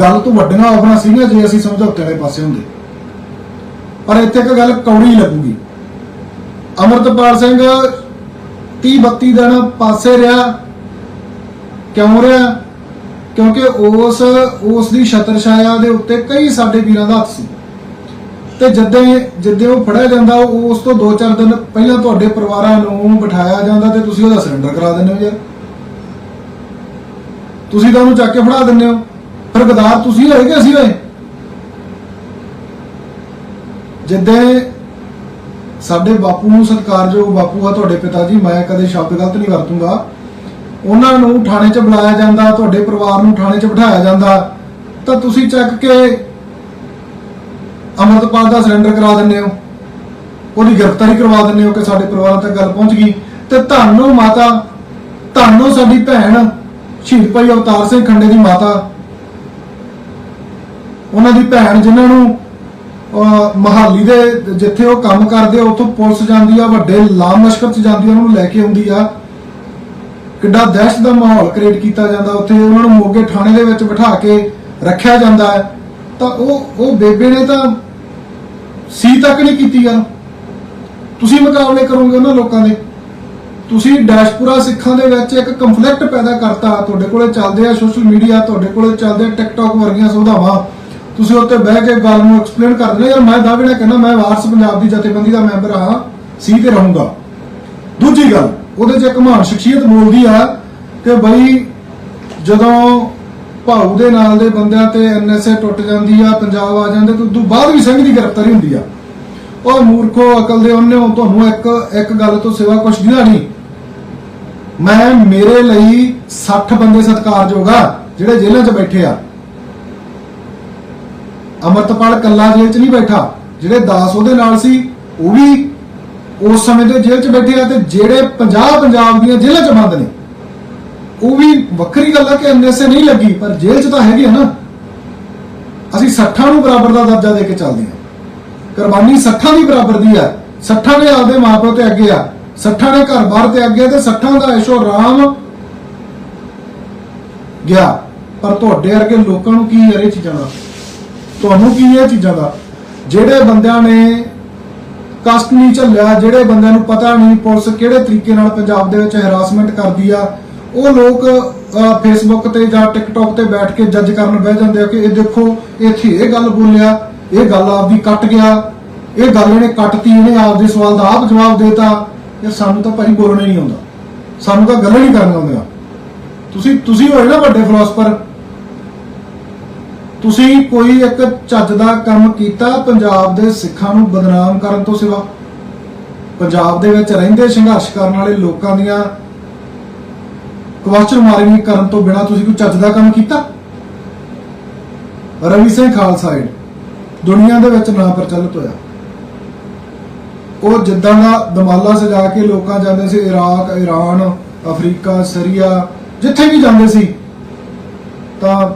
ਗੱਲ ਤੋਂ ਵੱਡੀਆਂ ਆਫਰਾਂ ਸੀਗੀਆਂ ਜੇ ਅਸੀਂ ਸਮਝੌਤੇ ਵਾਲੇ ਪਾਸੇ ਹੁੰਦੇ। ਪਰ ਇੱਥੇ ਇੱਕ ਗੱਲ ਕੌੜੀ ਲੱਗੂਗੀ। ਅਮਰਤਪਾਲ ਸਿੰਘ 30 32 ਦਿਨ ਪਾਸੇ ਰਿਹਾ, ਕਿਉਂ ਰਿਹਾ? ਕਿਉਂਕਿ ਉਸ ਉਸ ਦੀ ਛਤਰ ਛਾਇਆ ਦੇ ਉੱਤੇ ਕਈ ਸਾਡੇ ਵੀਰਾਂ ਦਾ ਹੱਥ ਸੀ। ਤੇ ਜਦੋਂ ਜਦੋਂ ਉਹ ਫੜਿਆ ਜਾਂਦਾ ਉਸ ਤੋਂ 2-4 ਦਿਨ ਪਹਿਲਾਂ ਤੁਹਾਡੇ ਪਰਿਵਾਰਾਂ ਨੂੰ ਬਿਠਾਇਆ ਜਾਂਦਾ ਤੇ ਤੁਸੀਂ ਉਹਦਾ ਸਰੈਂਡਰ ਕਰਾ ਦਿੰਦੇ ਹੋ ਯਾਰ ਤੁਸੀਂ ਤਾਂ ਉਹਨੂੰ ਚੱਕ ਕੇ ਫੜਾ ਦਿੰਦੇ ਹੋ। ਫਿਰ ਗਦਾਰ ਤੁਸੀਂ ਹੋਏ ਕਿ ਅਸੀਂ ਹੋਏ? ਜਿੱਦੇ ਸਾਡੇ ਬਾਪੂ ਨੂੰ ਸਤਿਕਾਰਯੋਗ ਬਾਪੂ ਆ ਤੁਹਾਡੇ ਪਿਤਾ ਜੀ, ਮੈਂ ਕਦੇ ਸ਼ਬਦ ਗਲਤ ਨਹੀਂ ਵਰਤੂੰਗਾ। ਉਹਨਾਂ ਨੂੰ ਥਾਣੇ 'ਚ ਬੁਲਾਇਆ ਜਾਂਦਾ, ਤੁਹਾਡੇ ਪਰਿਵਾਰ ਨੂੰ ਥਾਣੇ 'ਚ ਬਿਠਾਇਆ ਜਾਂਦਾ, ਤਾਂ ਤੁਸੀਂ ਚੱਕ ਕੇ ਅਮਰਤਪਾਲ ਦਾ ਸਰੈਂਡਰ ਕਰਾ ਦਿੰਦੇ ਹੋ। ਉਹਦੀ ਗ੍ਰਿਫਤਾਰੀ ਕਰਵਾ ਦਿੰਦੇ ਹੋ ਕਿ ਸਾਡੇ ਪਰਿਵਾਰ ਤੱਕ ਗੱਲ ਪਹੁੰਚ ਗਈ। ਤੇ ਤੁਹਾਨੂੰ ਮਾਤਾ, ਤੁਹਾਨੂੰ ਸਾਡੀ ਭੈਣ, ਸ਼ਹੀਦ ਭਾਈ ਅਵਤਾਰ ਸਿੰਘ ਖੰਡੇ ਦੀ ਮਾਤਾ, ਉਹਨਾਂ ਦੀ ਭੈਣ ਜਿਨ੍ਹਾਂ ਨੂੰ ਮਹਾਲੀ ਦੇ ਜਿੱਥੇ ਉਹ ਕੰਮ ਕਰਦੇ ਆ, ਉਥੋਂ ਪੁਲਿਸ ਜਾਂਦੀ ਆ, ਵੱਡੇ ਲਾਮ ਚ ਜਾਂਦੀ ਆ, ਉਹਨਾਂ ਨੂੰ ਲੈ ਕੇ ਆਉਂਦੀ ਆ। ਕਿੱਡਾ ਦਹਿਸ਼ਤ ਦਾ ਮਾਹੌਲ ਕ੍ਰੀਏਟ ਕੀਤਾ ਜਾਂਦਾ ਉੱਥੇ, ਉਹਨਾਂ ਨੂੰ ਮੋਗੇ ਥਾਣੇ ਦੇ ਵਿੱਚ ਬਿਠਾ ਕੇ ਰੱਖਿਆ ਜਾਂਦਾ ਹੈ। ਤਾਂ ਉਹ ਉਹ ਬੇਬੇ ਨੇ ਤਾਂ ਸੀ ਤੱਕ ਨਹੀਂ ਕੀਤੀ ਯਾਰ ਤੁਸੀਂ ਮੁਕਾਬਲੇ ਕਰੋਗੇ ਉਹਨਾਂ ਲੋਕਾਂ ਦੇ। ਤੁਸੀਂ ਡੈਸ਼ਪੁਰਾ ਸਿੱਖਾਂ ਦੇ ਵਿੱਚ ਇੱਕ ਕੰਫਲਿਕਟ ਪੈਦਾ ਕਰਤਾ, ਤੁਹਾਡੇ ਕੋਲੇ ਚੱਲਦੇ ਆ ਸੋਸ਼ਲ ਮੀਡੀਆ ਤੁਹਾਡੇ ਕੋਲੇ ਚੱਲਦੇ ਆ ਟਿਕਟੌਕ ਵਰਗੀਆਂ ਸੁਵਿਧਾਵਾਂ। ਤੁਸੀਂ ਉੱਤੇ ਬਹਿ ਕੇ ਗੱਲ ਨੂੰ ਐਕਸਪਲੇਨ ਕਰਦੇ ਹੋ ਯਾਰ, ਮੈਂ ਦਾਅਵੇ ਕਹਿੰਦਾ, ਮੈਂ ਵਾਰਸ ਪੰਜਾਬ ਦੀ ਜਥੇਬੰਦੀ ਦਾ ਮੈਂਬਰ ਹਾਂ, ਸੀ ਤੇ ਰਹੂੰਗਾ। ਦੂਜੀ ਗੱਲ, ਉਹਦੇ 'ਚ ਇੱਕ ਮਹਾਨ ਸ਼ਖਸੀਅਤ ਬੋਲਦੀ ਆ ਕਿ ਬਈ ਜਦੋਂ ਭਾਊ ਦੇ ਨਾਲ ਦੇ ਬੰਦਿਆਂ ਤੇ ਐਨਐਸਏ ਟੁੱਟ ਜਾਂਦੀ ਆ, ਪੰਜਾਬ ਆ ਜਾਂਦੇ, ਤੇ ਉਦੋਂ ਬਾਅਦ ਵੀ ਸਿੰਘ ਦੀ ਗ੍ਰਿਫਤਾਰੀ ਹੁੰਦੀ ਆ। ਉਹ ਮੂਰਖੋ ਅਕਲ ਦੇ ਉਹਨੇ ਤੁਹਾਨੂੰ ਇੱਕ ਇੱਕ ਗੱਲ ਤੋਂ ਸਿਵਾ ਕੁਛ ਦਿਨਾ ਨਹੀਂ। ਮੈਂ ਮੇਰੇ ਲਈ 60 ਬੰਦੇ ਸਤਿਕਾਰਯੋਗ ਆ, ਜਿਹੜੇ ਜੇਲ੍ਹਾਂ 'ਚ ਬੈਠੇ ਆ। ਅਮਰਤਪਾਲ ਕੱਲਾ ਜੇਲ੍ਹ 'ਚ ਨਹੀਂ ਬੈਠਾ। ਜਿਹੜੇ 10 ਉਹਦੇ ਨਾਲ ਸੀ, ਉਹ ਵੀ ਉਸ ਸਮੇਂ ਦੇ ਜੇਲ੍ਹ 'ਚ ਬੈਠੇ ਆ ਤੇ ਜਿਹੜੇ 50 ਪੰਜਾਬ ਦੀਆਂ ਜੇਲ੍ਹਾਂ 'ਚ ਬੰਦ ਨੇ, ਉਹ ਵੀ ਵੱਖਰੀ ਗੱਲ ਆ ਕਿ ਐਨਐਸਏ ਨਹੀਂ ਲੱਗੀ, ਪਰ ਜੇਲ੍ਹ 'ਚ ਤਾਂ ਹੈਗੇ ਆ ਨਾ। ਅਸੀਂ 60 ਨੂੰ ਬਰਾਬਰ ਦਾ ਦਰਜਾ ਦੇ ਕੇ ਚੱਲਦੇ ਹਾਂ। ਕੁਰਬਾਨੀ 60 ਦੀ ਬਰਾਬਰ ਦੀ ਆ। 60 ਨੇ ਆਪਦੇ ਮਾਪਿਓ ਤੇ ਅੱਗੇ ਆ। 60 ਨੇ ਘਰ-ਬਾਰ ਤੇ ਅੱਗੇ ਤੇ 60 ਦਾ ਐਸ਼ੋ ਆਰਾਮ ਗਿਆ। ਪਰ ਤੁਹਾਡੇ ਵਰਗੇ ਲੋਕਾਂ ਨੂੰ ਕੀ ਯਾਰ ਇਹ ਚੀਜ਼ਾਂ ਦਾ ਤੁਹਾਨੂੰ ਕੀ ਇਹ ਚੀਜ਼ਾਂ ਦਾ? ਜਿਹੜੇ ਬੰਦਿਆਂ ਨੇ ਕਸ਼ਟ ਨਹੀਂ ਝੱਲਿਆ, ਜਿਹੜੇ ਬੰਦਿਆਂ ਨੂੰ ਪਤਾ ਨਹੀਂ ਪੁਲਿਸ ਕਿਹੜੇ ਤਰੀਕੇ ਨਾਲ ਪੰਜਾਬ ਦੇ ਵਿੱਚ ਹਰਾਸਮੈਂਟ ਕਰਦੀ ਆ, ਉਹ ਲੋਕ ਫੇਸਬੁੱਕ ਤੇ ਜਾਂ ਟਿਕਟੌਕ ਤੇ ਬੈਠ ਕੇ ਜੱਜ ਕਰਨ ਬਹਿ ਜਾਂਦੇ ਆ ਕਿ ਇਹ ਦੇਖੋ, ਇੱਥੇ ਇਹ ਗੱਲ ਬੋਲਿਆ, ਇਹ ਗੱਲ ਆਪਦੀ ਕੱਟ ਗਿਆ, ਇਹ ਗੱਲ ਇਹਨੇ ਕੱਟਤੀ, ਇਹਨੇ ਆਪਦੇ ਸਵਾਲ ਦਾ ਆਪ ਜਵਾਬ ਦੇਤਾ। ਇਹ ਸਾਨੂੰ ਤਾਂ ਭਾਈ ਬੋਲਣਾ ਹੀ ਨਹੀਂ ਆਉਂਦਾ। ਸਾਨੂੰ ਤਾਂ ਗੱਲਾਂ ਨਹੀਂ ਕਰਨੀਆਂ ਆਉਂਦੀਆਂ। ਤੁਸੀਂ ਤੁਸੀਂ ਹੋਏ ਨਾ ਵੱਡੇ ਫਿਲਾਸਫਰ ਤੁਸੀਂ ਕੋਈ ਇੱਕ ਚੱਜ ਦਾ ਕੰਮ ਕੀਤਾ ਪੰਜਾਬ ਦੇ ਸਿੱਖਾਂ ਨੂੰ ਬਦਨਾਮ ਕਰਨ ਤੋਂ ਸਿਵਾ? ਪੰਜਾਬ ਦੇ ਵਿੱਚ ਰਹਿੰਦੇ ਸੰਘਰਸ਼ ਕਰਨ ਵਾਲੇ ਲੋਕਾਂ ਦੀਆਂ ਕੁਐਸਚਨ ਮਾਰਕਿੰਗ ਕਰਨ ਤੋਂ ਬਿਨਾ ਤੁਸੀਂ ਕੋਈ ਚੱਜ ਦਾ ਕੰਮ ਕੀਤਾ? ਰਵੀ ਸਿੰਘ ਖਾਲਸਾਈਡ ਦੁਨੀਆ ਦੇ ਵਿੱਚ ਨਾ ਪ੍ਰਚਲਿਤ ਹੋਇਆ। ਉਹ ਜਿੱਦਾਂ ਦਾ ਦਮਾਲਾ ਸਜਾ ਕੇ ਲੋਕਾਂ ਜਾਂਦੇ ਸੀ, ਇਰਾਕ ਈਰਾਨ ਅਫਰੀਕਾ, ਸੀਰੀਆ, ਜਿੱਥੇ ਵੀ ਜਾਂਦੇ ਸੀ, ਤਾਂ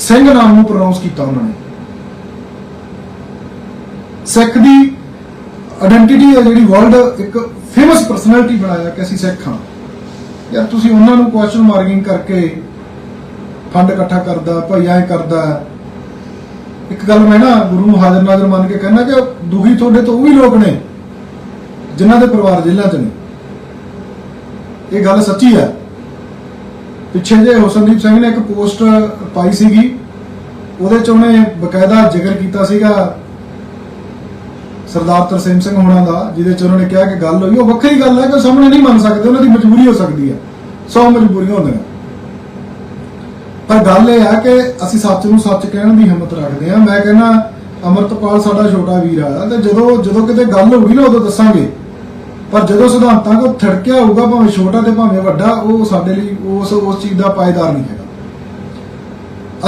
ਸਿੰਘ ਨਾਮ ਨੂੰ ਪ੍ਰੋਨਾਂਸ ਕੀਤਾ ਉਹਨਾਂ ਨੇ। ਸਿੱਖ ਦੀ ਆਇਡੈਂਟੀਟੀ ਹੈ ਜਿਹੜੀ ਵਰਲਡ ਇੱਕ ਫੇਮਸ ਪਰਸਨੈਲਿਟੀ ਬਣਾਇਆ ਕਿ ਅਸੀਂ ਸਿੱਖ ਹਾਂ। ਯਾਰ ਤੁਸੀਂ ਉਹਨਾਂ ਨੂੰ ਕੁਐਸਚਨ ਮਾਰਕਿੰਗ ਕਰਕੇ ਫੰਡ ਇਕੱਠਾ ਕਰਦਾ ਭਾਈ ਐਂ ਕਰਦਾ। ਇੱਕ ਗੱਲ ਮੈਂ ਨਾ ਗੁਰੂ ਨੂੰ ਹਾਜ਼ਰ ਨਾਜ਼ਰ ਮੰਨ ਕੇ ਕਹਿੰਦਾ ਕਿ ਦੁਖੀ ਤੁਹਾਡੇ ਤੋਂ ਉਹ ਵੀ ਲੋਕ ਨੇ ਜਿਨ੍ਹਾਂ ਦੇ ਪਰਿਵਾਰ ਜੇਲ੍ਹਾਂ 'ਚ ਨੇ। ਇਹ ਗੱਲ ਸੱਚੀ ਹੈ। ਪਿੱਛੇ ਜੇ ਹੁਸਨਦੀਪ ਸਿੰਘ ਨੇ ਇੱਕ ਪੋਸਟ ਪਾਈ ਸੀਗੀ। ਉਹਦੇ 'ਚ ਉਹਨੇ ਬਕਾਇਦਾ ਜ਼ਿਕਰ ਕੀਤਾ ਸੀਗਾ ਸਰਦਾਰ ਤਰਸੇਮ ਸਿੰਘ ਹੋਣਾ ਦਾ, ਜਿਹਦੇ 'ਚ ਉਹਨਾਂ ਨੇ ਕਿਹਾ ਕਿ ਗੱਲ ਹੋਈ। ਉਹ ਵੱਖਰੀ ਗੱਲ ਹੈ ਕਿ ਸਾਹਮਣੇ ਨਹੀਂ ਮੰਨ ਸਕਦੇ, ਉਹਨਾਂ ਦੀ ਮਜਬੂਰੀ ਹੋ ਸਕਦੀ ਹੈ। ਸੌ ਮਜਬੂਰੀਆਂ ਹੁੰਦੀਆਂ। ਪਰ ਗੱਲ ਇਹ ਆ ਕਿ ਅਸੀਂ ਸੱਚ ਨੂੰ ਸੱਚ ਕਹਿਣ ਦੀ ਹਿੰਮਤ ਰੱਖਦੇ ਹਾਂ। ਮੈਂ ਕਹਿੰਦਾ, ਅਮਰਤਪਾਲ ਸਾਡਾ ਛੋਟਾ ਵੀਰ ਆ। ਤੇ ਜਦੋਂ ਜਦੋਂ ਕਿਤੇ ਗੱਲ ਹੋਊਗੀ ਨਾ, ਉਦੋਂ ਦੱਸਾਂਗੇ। ਪਰ ਜਦੋਂ ਸਿਧਾਂਤਾਂ ਤੋਂ ਥੜਕਿਆ ਹੋਊਗਾ, ਭਾਵੇਂ ਛੋਟਾ ਤੇ ਭਾਵੇਂ ਵੱਡਾ, ਉਹ ਸਾਡੇ ਲਈ ਉਸ ਉਸ ਚੀਜ਼ ਦਾ ਪਾਇਦਾਰ ਨਹੀਂ ਹੈਗਾ।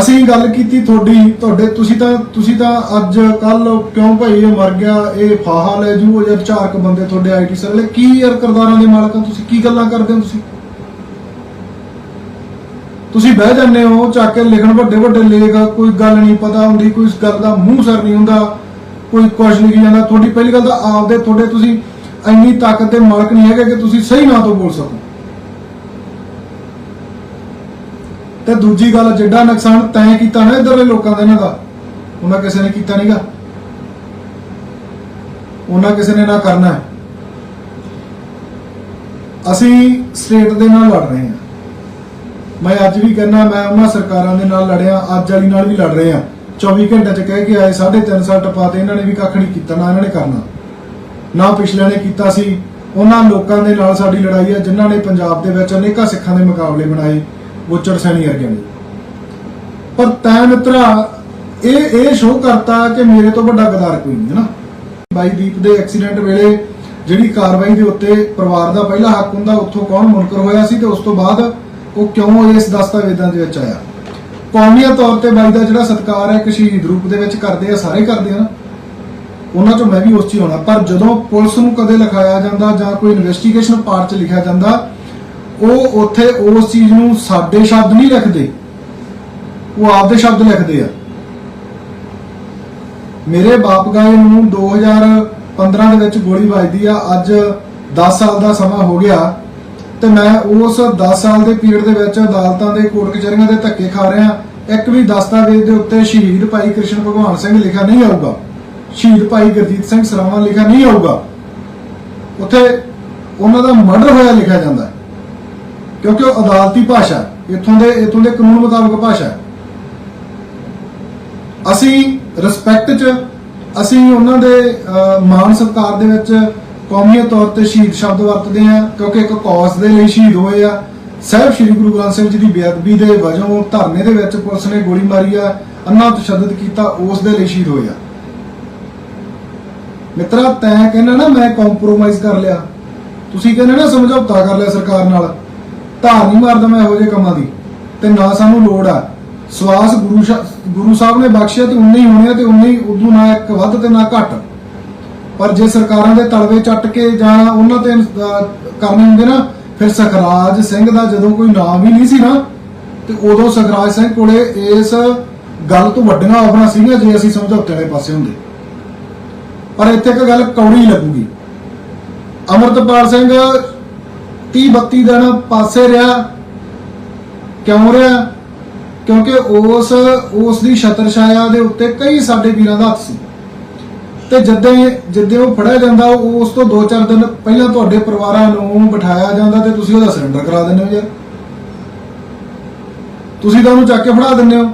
ਅਸੀਂ ਗੱਲ ਕੀਤੀ ਤੁਹਾਡੀ, ਤੁਹਾਡੇ, ਤੁਸੀਂ ਤਾਂ ਤੁਸੀਂ ਤਾਂ ਅੱਜ ਕੱਲ ਕਿਉਂ ਭਾਈ ਇਹ ਮਰ ਗਿਆ, ਇਹ ਫਾਹਾ ਲੈ ਜੂ ਉਹ ਜਦ ਚਾਰ ਬੰਦੇ ਤੁਹਾਡੇ ਆਈਟੀ ਸੈੱਲ ਨੇ ਕੀ ਯਾਰ ਕਰਦਾਰਾਂ ਦੇ ਮਾਲਕਾਂ ਤੁਸੀਂ? ਕੀ ਗੱਲਾਂ ਕਰਦੇ ਹੋ ਤੁਸੀਂ? ਤੁਸੀਂ ਬਹਿ ਜਾਂਦੇ ਹੋ, ਚੱਕ ਕੇ ਲਿਖਣ ਵੱਡੇ ਵੱਡੇ ਲੇਖ, ਕੋਈ ਗੱਲ ਨਹੀਂ ਪਤਾ ਹੁੰਦੀ, ਕੋਈ ਇਸ ਗੱਲ ਦਾ ਮੂੰਹ ਸਰ ਨਹੀਂ ਹੁੰਦਾ, ਕੋਈ ਕੁਛ ਲਿਖੀ ਜਾਂਦਾ। ਤੁਹਾਡੀ ਪਹਿਲੀ ਗੱਲ ਤਾਂ ਆਪਦੇ, ਤੁਹਾਡੇ ਤੁਸੀਂ ਇੰਨੀ ਤਾਕਤ ਦੇ ਮਾਲਕ ਨਹੀਂ ਹੈਗਾ ਕਿ ਤੁਸੀਂ ਸਹੀ ਨਾਂ ਤੋਂ ਬੋਲ ਸਕੋ। ਤੇ ਦੂਜੀ ਗੱਲ, ਜਿੱਡਾ ਨੁਕਸਾਨ ਤੈਂ ਕੀਤਾ ਨਾ ਇਧਰਲੇ ਲੋਕਾਂ ਦਾ, ਇਹਨਾਂ ਦਾ, ਉਹਨਾਂ ਕਿਸੇ ਨੇ ਕੀਤਾ ਨਹੀਂਗਾ ਉਹਨਾਂ ਕਿਸੇ ਨੇ ਨਾ ਕਰਨਾ ਅਸੀਂ ਸਟੇਟ ਦੇ ਨਾਲ ਲੜ ਰਹੇ ਹਾਂ। ਮੈਂ ਅੱਜ ਵੀ ਕਹਿੰਦਾ, ਮੈਂ ਉਹਨਾਂ ਸਰਕਾਰਾਂ ਦੇ ਨਾਲ ਲੜਿਆ, ਅੱਜ ਵਾਲੀ ਨਾਲ ਵੀ ਲੜ ਰਹੇ ਹਾਂ। 24 ਘੰਟੇ ਚ ਕਹਿ ਕੇ ਆਏ 3.5 ਸਾਲ ਟਪਾਤੇ ਇਹਨਾਂ ਨੇ ਵੀ ਕੱਖ ਨਹੀਂ ਕੀਤਾ, ਨਾ ਇਹਨਾਂ ਨੇ ਕਰਨਾ। ਨਾ ਪਿਛਲਿਆਂ ਨੇ ਕੀਤਾ ਸੀ। ਉਹਨਾਂ ਲੋਕਾਂ ਦੇ ਨਾਲ ਸਾਡੀ ਲੜਾਈ ਹੈ ਜਿਨ੍ਹਾਂ ਨੇ ਪੰਜਾਬ ਦੇ ਵਿੱਚ ਅਨੇਕਾਂ ਸਿੱਖਾਂ ਦੇ ਮੁਕਾਬਲੇ ਬਣਾਏ ਗੁੱਚੜ ਸੈਣੀ ਵਰਗਿਆਂ ਨੇ ਪਰ ਤੈਂ ਮਿੱਤਰਾ, ਇਹ ਇਹ ਸ਼ੋਅ ਕਰਤਾ ਕਿ ਮੇਰੇ ਤੋਂ ਵੱਡਾ ਗਦਾਰ ਕੋਈ ਨਹੀਂ ਹੈ ਨਾ ਬਾਈ ਦੇ ਐਕਸੀਡੈਂਟ ਵੇਲੇ ਜਿਹੜੀ ਕਾਰਵਾਈ ਦੇ ਉੱਤੇ ਪਰਿਵਾਰ ਦਾ ਪਹਿਲਾ ਹੱਕ ਹੁੰਦਾ, ਉੱਥੋਂ ਕੌਣ ਮੁਨਕਰ ਹੋਇਆ ਸੀ ਤੇ ਉਸ ਤੋਂ ਬਾਅਦ ਉਹ ਕਿਉਂ ਇਸ ਦਸਤਾਵੇਜ਼ਾਂ ਦੇ ਵਿੱਚ ਆਇਆ? ਕੌਮੀਆ ਤੌਰ ਤੇ ਬਾਈ ਦਾ ਜਿਹੜਾ ਸਤਿਕਾਰ ਹੈ, ਇੱਕ ਸ਼ਹੀਦ ਰੂਪ ਦੇ ਵਿੱਚ ਕਰਦੇ ਆ, ਸਾਰੇ ਕਰਦੇ ਆ ਨਾ। ਉਹਨਾਂ ਚੋਂ ਮੈਂ ਵੀ ਉਸ 'ਚ ਹੀ ਪਰ ਜਦੋਂ ਪੁਲਿਸ ਨੂੰ ਕਦੇ ਲਿਖਾਇਆ ਜਾਂਦਾ ਜਾਂ ਕੋਈ ਇਨਵੈਸਟੀਗੇਸ਼ਨ ਪਾਰਟ 'ਚ ਲਿਖਿਆ ਜਾਂਦਾ, ਉਹ ਉੱਥੇ ਉਸ ਚੀਜ਼ ਨੂੰ ਸਾਡੇ ਸ਼ਬਦ ਨਹੀਂ ਲਿਖਦੇ। ਉਹ ਆਪਦੇ ਸ਼ਬਦ ਲਿਖਦੇ ਆ। ਮੇਰੇ ਬਾਪ ਗਾਏ ਨੂੰ 2015 ਦੇ ਵਿੱਚ ਗੋਲੀ ਵੱਜਦੀ ਆ। ਅੱਜ 10 ਸਾਲ ਦਾ ਸਮਾਂ ਹੋ ਗਿਆ ਤੇ ਮੈਂ ਉਸ 10 ਸਾਲ ਦੇ ਪੀਰੀਅਡ ਦੇ ਵਿੱਚ ਅਦਾਲਤਾਂ ਦੇ ਕੋਰਟ ਕਚਹਿਰੀਆਂ ਦੇ ਧੱਕੇ ਖਾ ਰਿਹਾ। ਇੱਕ ਵੀ ਦਸਤਾਵੇਜ਼ ਦੇ ਉੱਤੇ ਸ਼ਹੀਦ ਭਾਈ ਕ੍ਰਿਸ਼ਨ ਭਗਵਾਨ ਸਿੰਘ ਲਿਖਿਆ ਨਹੀਂ ਆਊਗਾ। ਸ਼ਹੀਦ ਭਾਈ ਗੁਰਜੀਤ ਸਿੰਘ ਸਰਾਵਾਂ ਲਿਖਿਆ ਨਹੀਂ ਆਊਗਾ। ਉੱਥੇ ਉਹਨਾਂ ਦਾ ਮਰਡਰ ਹੋਇਆ ਲਿਖਿਆ ਜਾਂਦਾ ਕਿਉਂਕਿ ਉਹ ਅਦਾਲਤੀ ਭਾਸ਼ਾ ਹੈ। ਦੇ ਇੱਥੋਂ ਦੇ ਕਾਨੂੰਨ ਮੁਤਾਬਕ ਭਾਸ਼ਾ ਅਸੀਂ ਰਿਸਪੈਕਟ ਚ ਅਸੀਂ ਉਹਨਾਂ ਦੇ ਅਹ, ਮਾਣ ਸਤਿਕਾਰ ਦੇ ਵਿੱਚ ਕੌਮੀਅਤ ਤੌਰ ਤੇ ਸ਼ਹੀਦ ਸ਼ਬਦ ਵਰਤਦੇ ਹਾਂ। ਕਿਉਂਕਿ ਇੱਕ ਕੌਸ ਦੇ ਲਈ ਸ਼ਹੀਦ ਹੋਏ ਆ। ਸਾਹਿਬ ਸ੍ਰੀ ਗੁਰੂ ਗ੍ਰੰਥ ਸਾਹਿਬ ਜੀ ਦੀ ਬੇਅਦਬੀ ਦੇ ਵਜੋਂ ਧਰਨੇ ਦੇ ਵਿੱਚ ਪੁਲਿਸ ਨੇ ਗੋਲੀ ਮਾਰੀ ਆ ਅੰਨਾ ਤਸ਼ੱਦਦ ਕੀਤਾ ਉਸ ਦੇ ਲਈ ਸ਼ਹੀਦ ਹੋਏ ਆ। ਮਿੱਤਰਾ, ਤੈਂ ਕਹਿੰਦਾ ਨਾ ਮੈਂ ਕੰਪਰੋਮਾਈਜ਼ ਕਰ ਲਿਆ। ਤੁਸੀਂ ਕਹਿੰਦੇ ਨਾ ਸਮਝੌਤਾ ਕਰ ਲਿਆ ਸਰਕਾਰ ਨਾਲ। ਧਾਰ ਨਹੀਂ ਮਾਰਦਾ ਮੈਂ ਇਹੋ ਜਿਹੇ ਕੰਮਾਂ ਦੀ। ਤੇ ਨਾ ਸਾਨੂੰ ਲੋੜ ਆ। ਸਵਾਸ ਗੁਰੂ ਗੁਰੂ ਸਾਹਿਬ ਨੇ ਬਖਸ਼ਿਆ ਤੇ ਉਨੇ ਹੀ ਹੋਣੇ ਤੇ ਉਨੇ ਹੀ ਉਦੋਂ ਨਾ ਇੱਕ ਵੱਧ ਤੇ ਨਾ ਘੱਟ। ਪਰ ਜੇ ਸਰਕਾਰਾਂ ਦੇ ਤਲਵੇ ਚੱਟ ਕੇ ਜਾਂ ਉਹਨਾਂ ਤੇ ਕਰਨੇ ਹੁੰਦੇ ਨਾ, ਫਿਰ ਸਖਰਾਜ ਸਿੰਘ ਦਾ ਜਦੋਂ ਕੋਈ ਨਾਮ ਹੀ ਨਹੀਂ ਸੀ ਨਾ, ਤੇ ਉਦੋਂ ਸਖਰਾਜ ਸਿੰਘ ਕੋਲੇ ਇਸ ਗੱਲ ਤੋਂ ਵੱਡੀਆਂ ਆਫਰਾਂ ਸੀਗੀਆਂ ਜੇ ਅਸੀਂ ਸਮਝੌਤੇ ਵਾਲੇ ਪਾਸੇ ਹੁੰਦੇ। ਪਰ ਇੱਥੇ ਇੱਕ ਗੱਲ ਕੌੜੀ ਲੱਗੂਗੀ। ਅਮਰਤਪਾਲ ਸਿੰਘ 30 32 ਦਿਨ ਪਾਸੇ ਰਿਹਾ, ਕਿਉਂ ਰਿਹਾ? ਕਿਉਂਕਿ ਉਸ ਉਸ ਦੀ ਛਤਰ ਛਾਇਆ ਦੇ ਉੱਤੇ ਕਈ ਸਾਡੇ ਵੀਰਾਂ ਦਾ ਹੱਥ ਸੀ। ਤੇ ਜਦੋਂ ਜਿੱਦੇ ਉਹ ਫੜਿਆ ਜਾਂਦਾ ਉਸ ਤੋਂ 2-4 ਦਿਨ ਪਹਿਲਾਂ ਤੁਹਾਡੇ ਪਰਿਵਾਰਾਂ ਨੂੰ ਬਿਠਾਇਆ ਜਾਂਦਾ ਤੇ ਤੁਸੀਂ ਉਹਦਾ ਸਰੈਂਡਰ ਕਰਾ ਦਿੰਦੇ ਹੋ ਯਾਰ ਤੁਸੀਂ ਤਾਂ ਉਹਨੂੰ ਚੱਕ ਕੇ ਫੜਾ ਦਿੰਦੇ ਹੋ।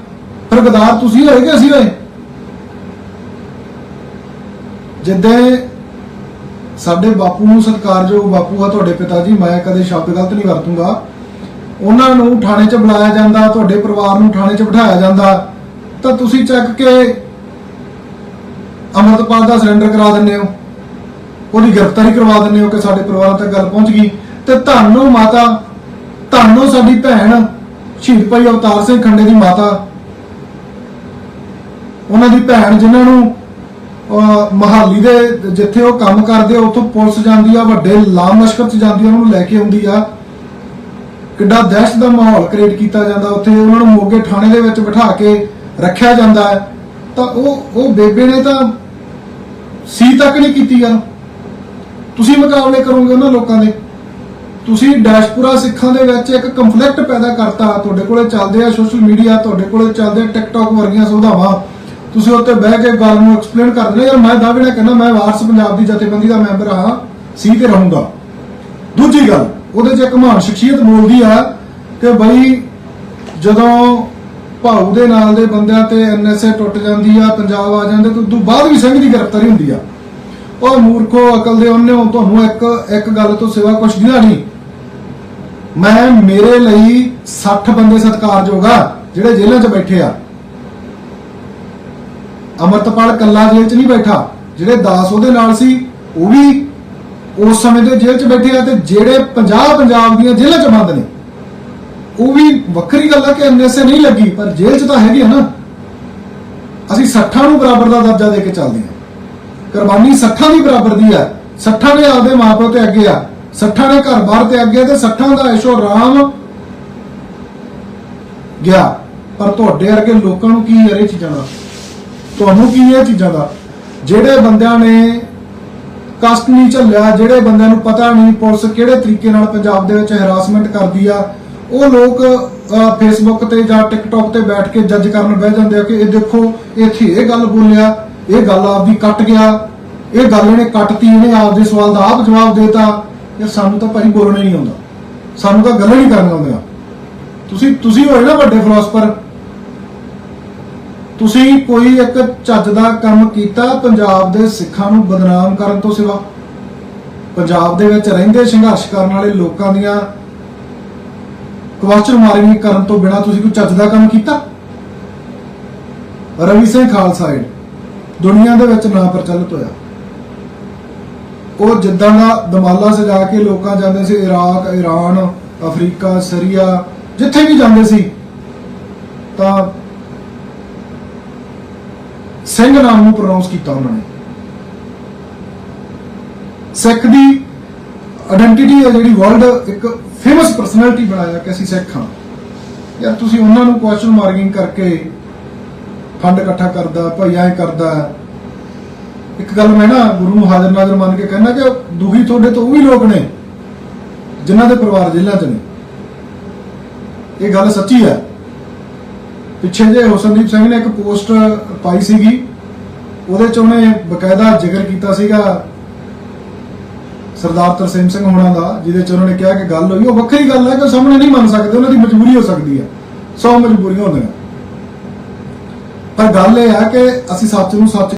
ਫਿਰ ਗਦਾਰ ਤੁਸੀਂ ਹੋਏ ਕਿ ਅਸੀਂ ਹੋਏ? ਜਿੱਦੇ ਸਾਡੇ ਬਾਪੂ ਨੂੰ ਸਤਿਕਾਰਯੋਗ ਬਾਪੂ ਆ ਤੁਹਾਡੇ ਪਿਤਾ ਜੀ, ਮੈਂ ਕਦੇ ਸ਼ਬਦ ਗਲਤ ਨਹੀਂ ਵਰਤੂੰਗਾ। ਉਹਨਾਂ ਨੂੰ ਥਾਣੇ 'ਚ ਬੁਲਾਇਆ ਜਾਂਦਾ, ਤੁਹਾਡੇ ਪਰਿਵਾਰ ਨੂੰ ਥਾਣੇ 'ਚ ਬਿਠਾਇਆ ਜਾਂਦਾ। ਤਾਂ ਤੁਸੀਂ ਚੱਕ ਕੇ ਅਮਰਤਪਾਲ ਦਾ ਸਰੈਂਡਰ ਕਰਾ ਦਿੰਦੇ ਹੋ। ਉਹਦੀ ਗ੍ਰਿਫਤਾਰੀ ਕਰਵਾ ਦਿੰਦੇ ਹੋ ਕਿ ਸਾਡੇ ਪਰਿਵਾਰ ਤੱਕ ਗੱਲ ਪਹੁੰਚ ਗਈ। ਤੇ ਤੁਹਾਨੂੰ ਮਾਤਾ, ਤੁਹਾਨੂੰ ਸਾਡੀ ਭੈਣ, ਸ਼ਹੀਦ ਭਾਈ ਅਵਤਾਰ ਸਿੰਘ ਖੰਡੇ ਦੀ ਮਾਤਾ, ਉਹਨਾਂ ਦੀ ਭੈਣ ਜਿਨ੍ਹਾਂ ਨੂੰ ਮਹਾਲੀ ਦੇ ਜਿੱਥੇ ਉਹ ਕੰਮ ਕਰਦੇ ਆ, ਉੱਥੋਂ ਪੁਲਿਸ ਜਾਂਦੀ ਆ, ਵੱਡੇ ਲਾਮ ਚ ਜਾਂਦੀ ਆ, ਉਹਨਾਂ ਨੂੰ ਲੈ ਕੇ ਆਉਂਦੀ ਆ। ਕਿੱਡਾ ਦਹਿਸ਼ਤ ਦਾ ਮਾਹੌਲ ਕ੍ਰੀਏਟ ਕੀਤਾ ਜਾਂਦਾ ਉੱਥੇ, ਉਹਨਾਂ ਨੂੰ ਮੋਗੇ ਥਾਣੇ ਦੇ ਵਿੱਚ ਬਿਠਾ ਕੇ ਰੱਖਿਆ ਜਾਂਦਾ ਤਾਂ ਉਹ ਉਹ ਬੇਬੇ ਨੇ ਤਾਂ ਸੀ ਤੱਕ ਨਹੀਂ ਕੀਤੀ ਯਾਰ ਤੁਸੀਂ ਮੁਕਾਬਲੇ ਕਰੋਗੇ ਉਹਨਾਂ ਲੋਕਾਂ ਦੇ। ਤੁਸੀਂ ਡੈਸ਼ਪੁਰਾ ਸਿੱਖਾਂ ਦੇ ਵਿੱਚ ਇੱਕ ਕੰਫਲਿਕਟ ਪੈਦਾ ਕਰਤਾ, ਤੁਹਾਡੇ ਕੋਲੇ ਚੱਲਦੇ ਆ ਸੋਸ਼ਲ ਮੀਡੀਆ ਤੁਹਾਡੇ ਕੋਲੇ ਚੱਲਦੇ ਆ ਟਿਕਟੌਕ ਵਰਗੀਆਂ ਸੁਵਿਧਾਵਾਂ। ਤੁਸੀਂ ਉੱਤੇ ਬਹਿ ਕੇ ਗੱਲ ਨੂੰ ਐਕਸਪਲੇਨ ਕਰਦੇ ਹੋ ਯਾਰ ਮੈਂ ਦਾਅਵੇ ਕਹਿੰਦਾ, ਮੈਂ ਵਾਰਸ ਪੰਜਾਬ ਦੀ ਜਥੇਬੰਦੀ ਦਾ ਮੈਂਬਰ ਹਾਂ, ਸੀ ਤੇ ਰਹੂੰਗਾ। ਦੂਜੀ ਗੱਲ, ਉਹਦੇ 'ਚ ਇੱਕ ਮਹਾਨ ਸ਼ਖਸੀਅਤ ਬੋਲਦੀ ਆ ਕਿ ਬਈ ਜਦੋਂ ਭਾਊ ਦੇ ਨਾਲ ਦੇ ਬੰਦਿਆਂ ਤੇ ਐਨਐਸਏ ਟੁੱਟ ਜਾਂਦੀ ਆ, ਪੰਜਾਬ ਆ ਜਾਂਦੇ, ਤੇ ਉਦੋਂ ਬਾਅਦ ਵੀ ਸਿੰਘ ਦੀ ਗ੍ਰਿਫਤਾਰੀ ਹੁੰਦੀ ਆ। ਉਹ ਮੂਰਖੋ, ਅਕਲ ਦੇ ਉਹਨੇ ਤੁਹਾਨੂੰ ਇੱਕ ਇੱਕ ਗੱਲ ਤੋਂ ਸਿਵਾ ਕੁਛ ਦਿਨਾ ਨਹੀਂ। ਮੈਂ ਮੇਰੇ ਲਈ 60 ਬੰਦੇ ਸਤਿਕਾਰਯੋਗ ਆ, ਜਿਹੜੇ ਜੇਲ੍ਹਾਂ 'ਚ ਬੈਠੇ ਆ। ਅਮਰਤਪਾਲ ਕੱਲਾ ਜੇਲ੍ਹ 'ਚ ਨਹੀਂ ਬੈਠਾ। ਜਿਹੜੇ 10 ਉਹਦੇ ਨਾਲ ਸੀ, ਉਹ ਵੀ ਉਸ ਸਮੇਂ ਦੇ ਜੇਲ੍ਹ 'ਚ ਬੈਠੇ ਆ ਤੇ ਜਿਹੜੇ 50 ਪੰਜਾਬ ਦੀਆਂ ਜੇਲ੍ਹਾਂ 'ਚ ਬੰਦ ਨੇ, ਉਹ ਵੀ ਵੱਖਰੀ ਗੱਲ ਆ ਕਿ ਐਨਐਸਏ ਨਹੀਂ ਲੱਗੀ, ਪਰ ਜੇਲ੍ਹ 'ਚ ਤਾਂ ਹੈਗੀ ਆ ਨਾ। ਅਸੀਂ 60 ਨੂੰ ਬਰਾਬਰ ਦਾ ਦਰਜਾ ਦੇ ਕੇ ਚੱਲਦੇ ਹਾਂ। ਕੁਰਬਾਨੀ 60 ਦੀ ਬਰਾਬਰ ਦੀ ਆ। 60 ਨੇ ਆਪਦੇ ਮਾਪਿਓ ਤੇ ਅੱਗੇ ਆ। 60 ਨੇ ਘਰ-ਬਾਰ ਤੇ ਅੱਗੇ ਤੇ 60 ਦਾ ਐਸ਼ੋ ਆਰਾਮ ਗਿਆ। ਪਰ ਤੁਹਾਡੇ ਵਰਗੇ ਲੋਕਾਂ ਨੂੰ ਕੀ ਯਾਰ ਇਹ ਚੀਜ਼ਾਂ ਦਾ? ਤੁਹਾਨੂੰ ਕੀ ਇਹ ਚੀਜ਼ਾਂ ਦਾ? ਜਿਹੜੇ ਬੰਦਿਆਂ ਨੇ ਕਸ਼ਟ ਨਹੀਂ ਝੱਲਿਆ, ਜਿਹੜੇ ਬੰਦਿਆਂ ਨੂੰ ਪਤਾ ਨਹੀਂ ਪੁਲਿਸ ਕਿਹੜੇ ਤਰੀਕੇ ਨਾਲ ਪੰਜਾਬ ਦੇ ਵਿੱਚ ਹਰਾਸਮੈਂਟ ਕਰਦੀ ਆ, ਉਹ ਲੋਕ ਫੇਸਬੁੱਕ ਤੇ ਜਾਂ ਟਿਕਟੌਕ ਤੇ ਬੈਠ ਕੇ ਜੱਜ ਕਰਨ ਬਹਿ ਜਾਂਦੇ ਆ ਕਿ ਇਹ ਦੇਖੋ, ਇੱਥੇ ਇਹ ਗੱਲ ਬੋਲਿਆ, ਇਹ ਗੱਲ ਆਪਦੀ ਕੱਟ ਗਿਆ, ਇਹ ਗੱਲ ਇਹਨੇ ਕੱਟਤੀ, ਇਹਨੇ ਆਪਦੇ ਸਵਾਲ ਦਾ ਆਪ ਜਵਾਬ ਦੇਤਾ। ਇਹ ਸਾਨੂੰ ਤਾਂ ਭਾਈ ਬੋਲਣਾ ਹੀ ਨਹੀਂ ਆਉਂਦਾ। ਸਾਨੂੰ ਤਾਂ ਗੱਲਾਂ ਨਹੀਂ ਕਰਨੀਆਂ ਆਉਂਦੀਆਂ। ਤੁਸੀਂ ਤੁਸੀਂ ਹੋਏ ਨਾ ਵੱਡੇ ਫਿਲਾਸਫਰ ਤੁਸੀਂ ਕੋਈ ਇੱਕ ਚੱਜ ਦਾ ਕੰਮ ਕੀਤਾ ਪੰਜਾਬ ਦੇ ਸਿੱਖਾਂ ਨੂੰ ਬਦਨਾਮ ਕਰਨ ਤੋਂ ਸਿਵਾ? ਪੰਜਾਬ ਦੇ ਵਿੱਚ ਰਹਿੰਦੇ ਸੰਘਰਸ਼ ਕਰਨ ਵਾਲੇ ਲੋਕਾਂ ਦੀਆਂ ਕੁਐਸਚਨ ਮਾਰਕਿੰਗ ਕਰਨ ਤੋਂ ਬਿਨਾ ਤੁਸੀਂ ਕੋਈ ਚੱਜ ਦਾ ਕੰਮ ਕੀਤਾ? ਰਵੀ ਸਿੰਘ ਖਾਲਸਾ ਏਡ ਦੁਨੀਆ ਦੇ ਵਿੱਚ ਨਾ ਪ੍ਰਚਲਿਤ ਹੋਇਆ। ਉਹ ਜਿੱਦਾਂ ਦਾ ਦਮਾਲਾ ਸਜਾ ਕੇ ਲੋਕਾਂ ਜਾਂਦੇ ਸੀ, ਇਰਾਕ ਈਰਾਨ ਅਫਰੀਕਾ, ਸੀਰੀਆ, ਜਿੱਥੇ ਵੀ ਜਾਂਦੇ ਸੀ, ਤਾਂ ਸਿੰਘ ਨਾਮ ਨੂੰ ਪ੍ਰੋਨਾਂਸ ਕੀਤਾ ਉਹਨਾਂ ਨੇ। ਸਿੱਖ ਦੀ ਆਇਡੈਂਟੀਟੀ ਹੈ ਜਿਹੜੀ ਵਰਲਡ ਇੱਕ ਫੇਮਸ ਪਰਸਨੈਲਿਟੀ ਬਣਾਇਆ ਕਿ ਅਸੀਂ ਸਿੱਖ ਹਾਂ। ਯਾਰ ਤੁਸੀਂ ਉਹਨਾਂ ਨੂੰ ਕੁਐਸਚਨ ਮਾਰਕਿੰਗ ਕਰਕੇ ਫੰਡ ਇਕੱਠਾ ਕਰਦਾ ਭਾਈ ਐਂ ਕਰਦਾ। ਇੱਕ ਗੱਲ ਮੈਂ ਨਾ ਗੁਰੂ ਨੂੰ ਹਾਜ਼ਰ ਨਾਜ਼ਰ ਮੰਨ ਕੇ ਕਹਿੰਦਾ ਕਿ ਦੁਖੀ ਤੁਹਾਡੇ ਤੋਂ ਉਹ ਵੀ ਲੋਕ ਨੇ, ਜਿਨ੍ਹਾਂ ਦੇ ਪਰਿਵਾਰ ਜੇਲ੍ਹਾਂ 'ਚ ਨੇ। ਇਹ ਗੱਲ ਸੱਚੀ ਹੈ। ਪਿੱਛੇ ਜੇ ਹੁਸਨਦੀਪ ਸਿੰਘ ਨੇ ਇੱਕ ਪੋਸਟ ਪਾਈ ਸੀਗੀ ਉਹਦੇ 'ਚ ਉਹਨੇ ਬਕਾਇਦਾ ਜ਼ਿਕਰ ਕੀਤਾ ਸੀਗਾ ਸਰਦਾਰ ਤਰਸੇਮ ਸਿੰਘ ਹੋਣਾ ਦਾ, ਜਿਹਦੇ 'ਚ ਉਹਨਾਂ ਨੇ ਕਿਹਾ ਕਿ ਗੱਲ ਹੋਈ। ਉਹ ਵੱਖਰੀ ਗੱਲ ਹੈ ਕਿ ਉਹ ਸਾਹਮਣੇ ਨਹੀਂ ਮੰਨ ਸਕਦੇ, ਉਹਨਾਂ ਦੀ ਮਜਬੂਰੀ ਹੋ ਸਕਦੀ ਹੈ। ਸੌ ਮਜਬੂਰੀਆਂ ਹੁੰਦੀਆਂ। ਪਰ ਗੱਲ ਇਹ ਹੈ ਕਿ ਅਸੀਂ ਸੱਚ ਨੂੰ ਸੱਚ